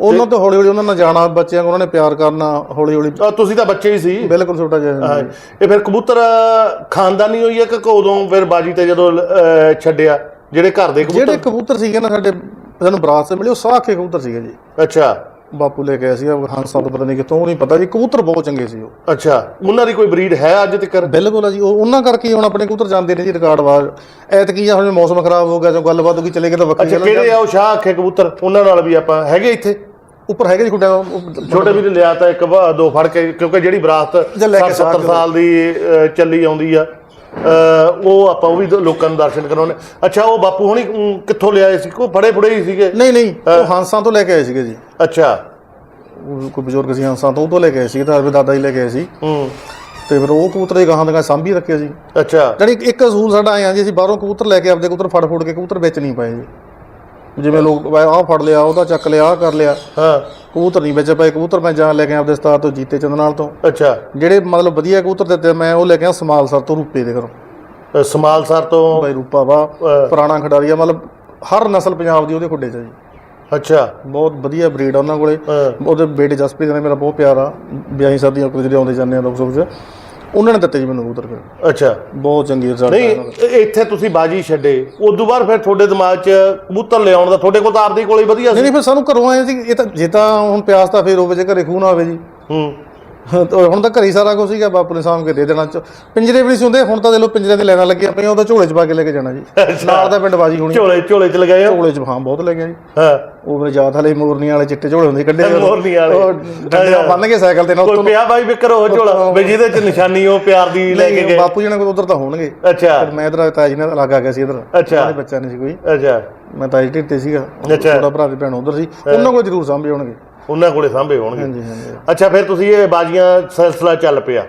ਉਹਨਾਂ ਤੋਂ ਹੌਲੀ ਹੌਲੀ ਉਹਨਾਂ ਨਾਲ ਜਾਣਾ ਬੱਚਿਆਂ ਨੂੰ ਉਹਨਾਂ ਨੇ ਪਿਆਰ ਕਰਨਾ ਹੌਲੀ ਹੌਲੀ ਅਹ, ਤੁਸੀਂ ਤਾਂ ਬੱਚੇ ਹੀ ਸੀ। ਬਿਲਕੁਲ ਛੋਟਾ ਜਿਹਾ ਹਾਂ, ਇਹ ਫਿਰ ਕਬੂਤਰ ਖਾਨਦਾਨੀ ਹੋਈ ਹੈ ਕਿ ਉਦੋਂ ਫਿਰ ਬਾਜੀ ਤੇ ਜਦੋਂ ਅਹ, ਛੱਡਿਆ? ਜਿਹੜੇ ਘਰ ਦੇ ਜਿਹੜੇ ਕਬੂਤਰ? ਕਬੂਤਰ ਸੀਗੇ ਨਾ ਸਾਡੇ ਸਾਨੂੰ ਬਰਾਤ ਸੇ ਮਿਲੇ ਉਹ ਸਾਖੇ ਕਬੂਤਰ ਸੀਗੇ ਜੀ। ਅੱਛਾ। ਬਾਪੂ ਲੈ ਕੇ ਆਇਆ ਸੀਗਾ ਹੰਸਾਂ ਤੋਂ ਪਤਾ ਨਹੀਂ ਕਿਤੋਂ ਉਹ ਨਹੀਂ ਪਤਾ ਜੀ ਕਬੂਤਰ ਬਹੁਤ ਚੰਗੇ ਸੀ ਉਹ। ਅੱਛਾ ਉਹਨਾਂ ਦੀ ਕੋਈ ਬਰੀਡ ਹੈ ਅੱਜ ਤੱਕ? ਬਿਲਕੁਲ ਆ ਜੀ ਉਹ ਉਹਨਾਂ ਕਰਕੇ ਹੁਣ ਆਪਣੇ ਕਬੂਤਰ ਜਾਂਦੇ ਨੇ ਜੀ ਰਿਕਾਰਡ ਬਾਜ਼ ਐਤਕੀ ਜਾਂ ਹੁਣ ਮੌਸਮ ਖਰਾਬ ਹੋ ਗਿਆ ਜਾਂ ਗੱਲਬਾਤ ਹੋ ਗਈ ਚਲੇ ਗਏ ਤਾਂ ਵੱਖਰੀ ਅੱਛਾ ਗੱਲ ਆ। ਕਿਹੜੇ ਆ ਉਹ ਸ਼ਾਹ ਅੱਖੇ ਕਬੂਤਰ? ਉਹਨਾਂ ਨਾਲ ਵੀ ਆਪਾਂ ਹੈਗੇ ਇੱਥੇ? ਉੱਪਰ ਹੈਗੇ ਜੀ ਖੁੱਡਾ ਛੋਟੇ ਵੀਰ ਲਿਆ ਤਾਂ ਇੱਕ ਵਾ- ਦੋ ਫੜ ਕੇ ਕਿਉਂਕਿ ਜਿਹੜੀ ਕੇ 70 ਸਾਲ ਦੀ ਚੱਲੀ ਆਉਂਦੀ ਆ। ਉਹ ਆਪਾਂ ਉਹ ਵੀ ਦ- ਲੋਕਾਂ ਨੂੰ ਦਰਸ਼ਨ ਕਰਾਉਣੇ ਅੱਛਾ ਉਹ ਬਾਪੂ ਹੁਣੀ ਕਿੱਥੋਂ ਲਿਆਏ ਸੀ? ਕੋ ਫੜੇ ਫੜੇ ਹੀ ਸੀਗੇ? ਨਹੀਂ ਨਹੀਂ ਉਹ ਹਾਂਸਾਂ ਤੋਂ ਲੈ ਕੇ ਆਏ ਸੀਗੇ ਜੀ। ਅੱਛਾ। ਕੋਈ ਬਜ਼ੁਰਗ ਸੀ ਹਾਂਸਾਂ ਤੋਂ ਉਹ ਤੋਂ ਲੈ ਕੇ ਆਏ ਸੀਗੇ ਤਾਂ ਦਾਦਾ ਜੀ ਲੈ ਕੇ ਆਏ ਸੀ। ਹੂੰ। ਤੇ ਫਿਰ ਉਹ ਕਬੂਤਰ ਦੇ ਗਾਹਾਂ ਦੀਆਂ ਸਾਂਭੀ ਰੱਖਿਆ ਸੀ। ਅੱਛਾ। ਜਾਣੀ ਇੱਕ ਅਸੂਲ ਸਾਡਾ ਆਇਆ ਜੀ ਅਸੀਂ ਬਾਹਰੋਂ ਕਬੂਤਰ ਲੈ ਕੇ ਆਪਦੇ ਕਬੂਤਰ ਫੜ ਫੁੜ ਕੇ ਕਬੂਤਰ ਵਿੱਚ ਨਹੀਂ ਪਾਏ ਜੀ। ਜਿਵੇਂ ਲੋਕ ਆਹ ਫੜ ਲਿਆ ਉਹਦਾ ਚੱਕ ਲਿਆ ਆਹ ਕਰ ਲਿਆ। ਹਾਂ। ਕਬੂਤਰ ਨਹੀਂ ਵਿੱਚ ਪਏ ਕਬੂਤਰ ਮੈਂ ਜਾਂ ਲੈ ਕੇ ਆਪਦੇ ਉਸਤਾਦ ਤੋਂ ਜੀਤੇ ਚੰਦ ਨਾਲ ਤੋਂ। ਅੱਛਾ। ਜਿਹੜੇ ਮਤਲਬ ਵਧੀਆ ਕਬੂਤਰ ਦਿੱਤੇ ਮੈਂ ਉਹ ਲੈ ਕੇ ਆ ਸਮਾਲ ਸਰ ਤੋਂ ਰੂਪੇ ਦੇ ਘਰੋਂ। ਅਹ, ਸਮਾਲ ਸਰ ਤੋਂ? ਬਾਈ ਰੂਪਾ ਵਾ ਪੁਰਾਣਾ ਖਿਡਾਰੀ ਆ ਮਤਲਬ ਹਰ ਨਸਲ ਪੰਜਾਬ ਦੀ ਉਹਦੇ ਖੁੱਡੇ 'ਚ ਆ ਜੀ। ਅੱਛਾ। ਬਹੁਤ ਵਧੀਆ ਬਰੀਡ ਆ ਉਹਨਾਂ ਕੋਲੇ। ਉਹਦੇ ਬੇਟੇ ਜਸਪ੍ਰੀਤ ਨੇ ਮੇਰਾ ਬਹੁਤ ਪਿਆਰਾ ਵਿਆਹੀ ਸ਼ਾਦੀਆਂ ਕੋਲ ਜਿਹੜੇ ਆਉਂਦੇ ਜਾਂਦੇ ਆ ਦੁੱਖ ਸੁੱਖ 'ਚ। ਉਹਨਾਂ ਨੇ ਦਿੱਤੇ ਜੀ ਮੈਨੂੰ ਕਬੂਤਰ ਫਿਰ। ਅੱਛਾ। ਬਹੁਤ ਚੰਗੀ ਰਿਜ਼ਲਟ ਨਹੀਂ ਇਹ- ਇੱਥੇ ਤੁਸੀਂ ਬਾਜੀ ਛੱਡੇ। ਉਦੋਂ ਬਾਅਦ ਫਿਰ ਤੁਹਾਡੇ ਦਿਮਾਗ 'ਚ ਕਬੂਤਰ ਲਿਆਉਣ ਦਾ ਤੁਹਾਡੇ ਕੋਲ ਤਾਂ ਆਪਦੇ ਕੋਲ ਹੀ ਵਧੀਆ ਨਹੀਂ ਸੀ। ਨਹੀਂ ਫਿਰ ਸਾਨੂੰ ਘਰੋਂ ਆਏ ਸੀ। ਇਹ ਤਾਂ ਜੇ ਤਾਂ ਹੁਣ ਪਿਆਸ ਤਾਂ ਫੇਰ ਹੋਵੇ ਜੇ ਘਰੇ ਖੂਹ ਨਾ ਹੋਵੇ ਜੀ। ਹੂੰ। ਤਾਂ ਹੁਣ ਤਾਂ ਘਰੇ ਹੀ ਸਾਰਾ ਕੁਝ ਸੀਗਾ ਬਾਪੂ ਨੇ ਸਾਂਭ ਕੇ ਦੇ ਦੇਣਾ। ਚ- ਪਿੰਜਰੇ ਵੀ ਨਹੀਂ ਸੀ ਹੁੰਦੇ ਹੁਣ ਤਾਂ ਦੇ ਲੋ ਪਿੰਜਰੇ ਦੇ ਲੈਣਾ ਲੱਗੀਆਂ ਪਈਆਂ ਉਹਦਾ ਝੋਲੇ 'ਚ ਪਾ ਕੇ ਲੈ ਕੇ ਜਾਣਾ ਜੀ। ਨਾਲ ਦਾ ਪਿੰਡ ਬਾਜੀ ਹੋਣੀ। ਝੋਲੇ ਝੋਲੇ 'ਚ ਲਗਾਏ ਹੋ? ਝੋਲੇ 'ਚ ਹਾਂ ਬਹੁਤ ਲੈ ਗਿਆ ਜੀ। ਹਾਂ। ਉਹ ਮੇਰੇ ਯਾਦ ਹਲੇ ਮੋਰਨੀਆਂ ਵਾਲੇ ਚਿੱਟੇ ਝੋਲੇ ਹੁੰਦੇ ਸੀ, ਕੱਢੇ ਹੋਏ। ਮੋਰਨੀਆਂ ਵਾਲੇ। ਉਹ ਡੰਡੇ ਬੰਨ ਕੇ ਸਾਈਕਲ ਤੇ ਨਾ ਕੋਈ ਉੱਤੋਂ ਪਿਆ ਬਾਈ ਵਿਕਰ ਉਹ ਝੋਲਾ? ਵੀ ਜਿਹਦੇ 'ਚ ਨਿਸ਼ਾਨੀ ਉਹ ਪਿਆਰ ਦੀ ਲੈ ਕੇ ਗਏ। ਬਾਪੂ ਜੀ ਨੇ ਕੋਈ ਉਧਰ ਤਾਂ ਹੋਣਗੇ। ਅੱਛਾ। ਫਿਰ ਮੈਂ ਇਧਰ ਤਾਜੀ ਨਾਲ ਲੱਗ ਆ ਗਿਆ ਸੀ ਇਧਰ। ਅੱਛਾ। ਬੱਚਾ ਨਹੀਂ ਸੀ ਕੋਈ। ਅੱਛਾ। ਮੈਂ ਤਾਜੀ ਢਿੱਤੇ ਸੀਗਾ। ਅੱਛਾ। ਛੋਟਾ ਭਰਾ ਦੀ ਭੈਣ ਉਧਰ ਸੀ। ਉਹਨਾਂ ਕੋਲ ਜ਼ਰੂਰ ਸਾਂਭੇ ਹੋਣਗੇ। ਉਹਨਾਂ ਕੋਲੇ ਸਾਂਭੇ ਹੋਣਗੇ। ਹਾਂਜੀ ਹਾਂਜੀ। ਅੱਛਾ ਫਿਰ ਤੁਸੀਂ ਇਹ ਬਾਜੀਆਂ ਸਿਲਸਿਲਾ ਚੱਲ ਪਿਆ।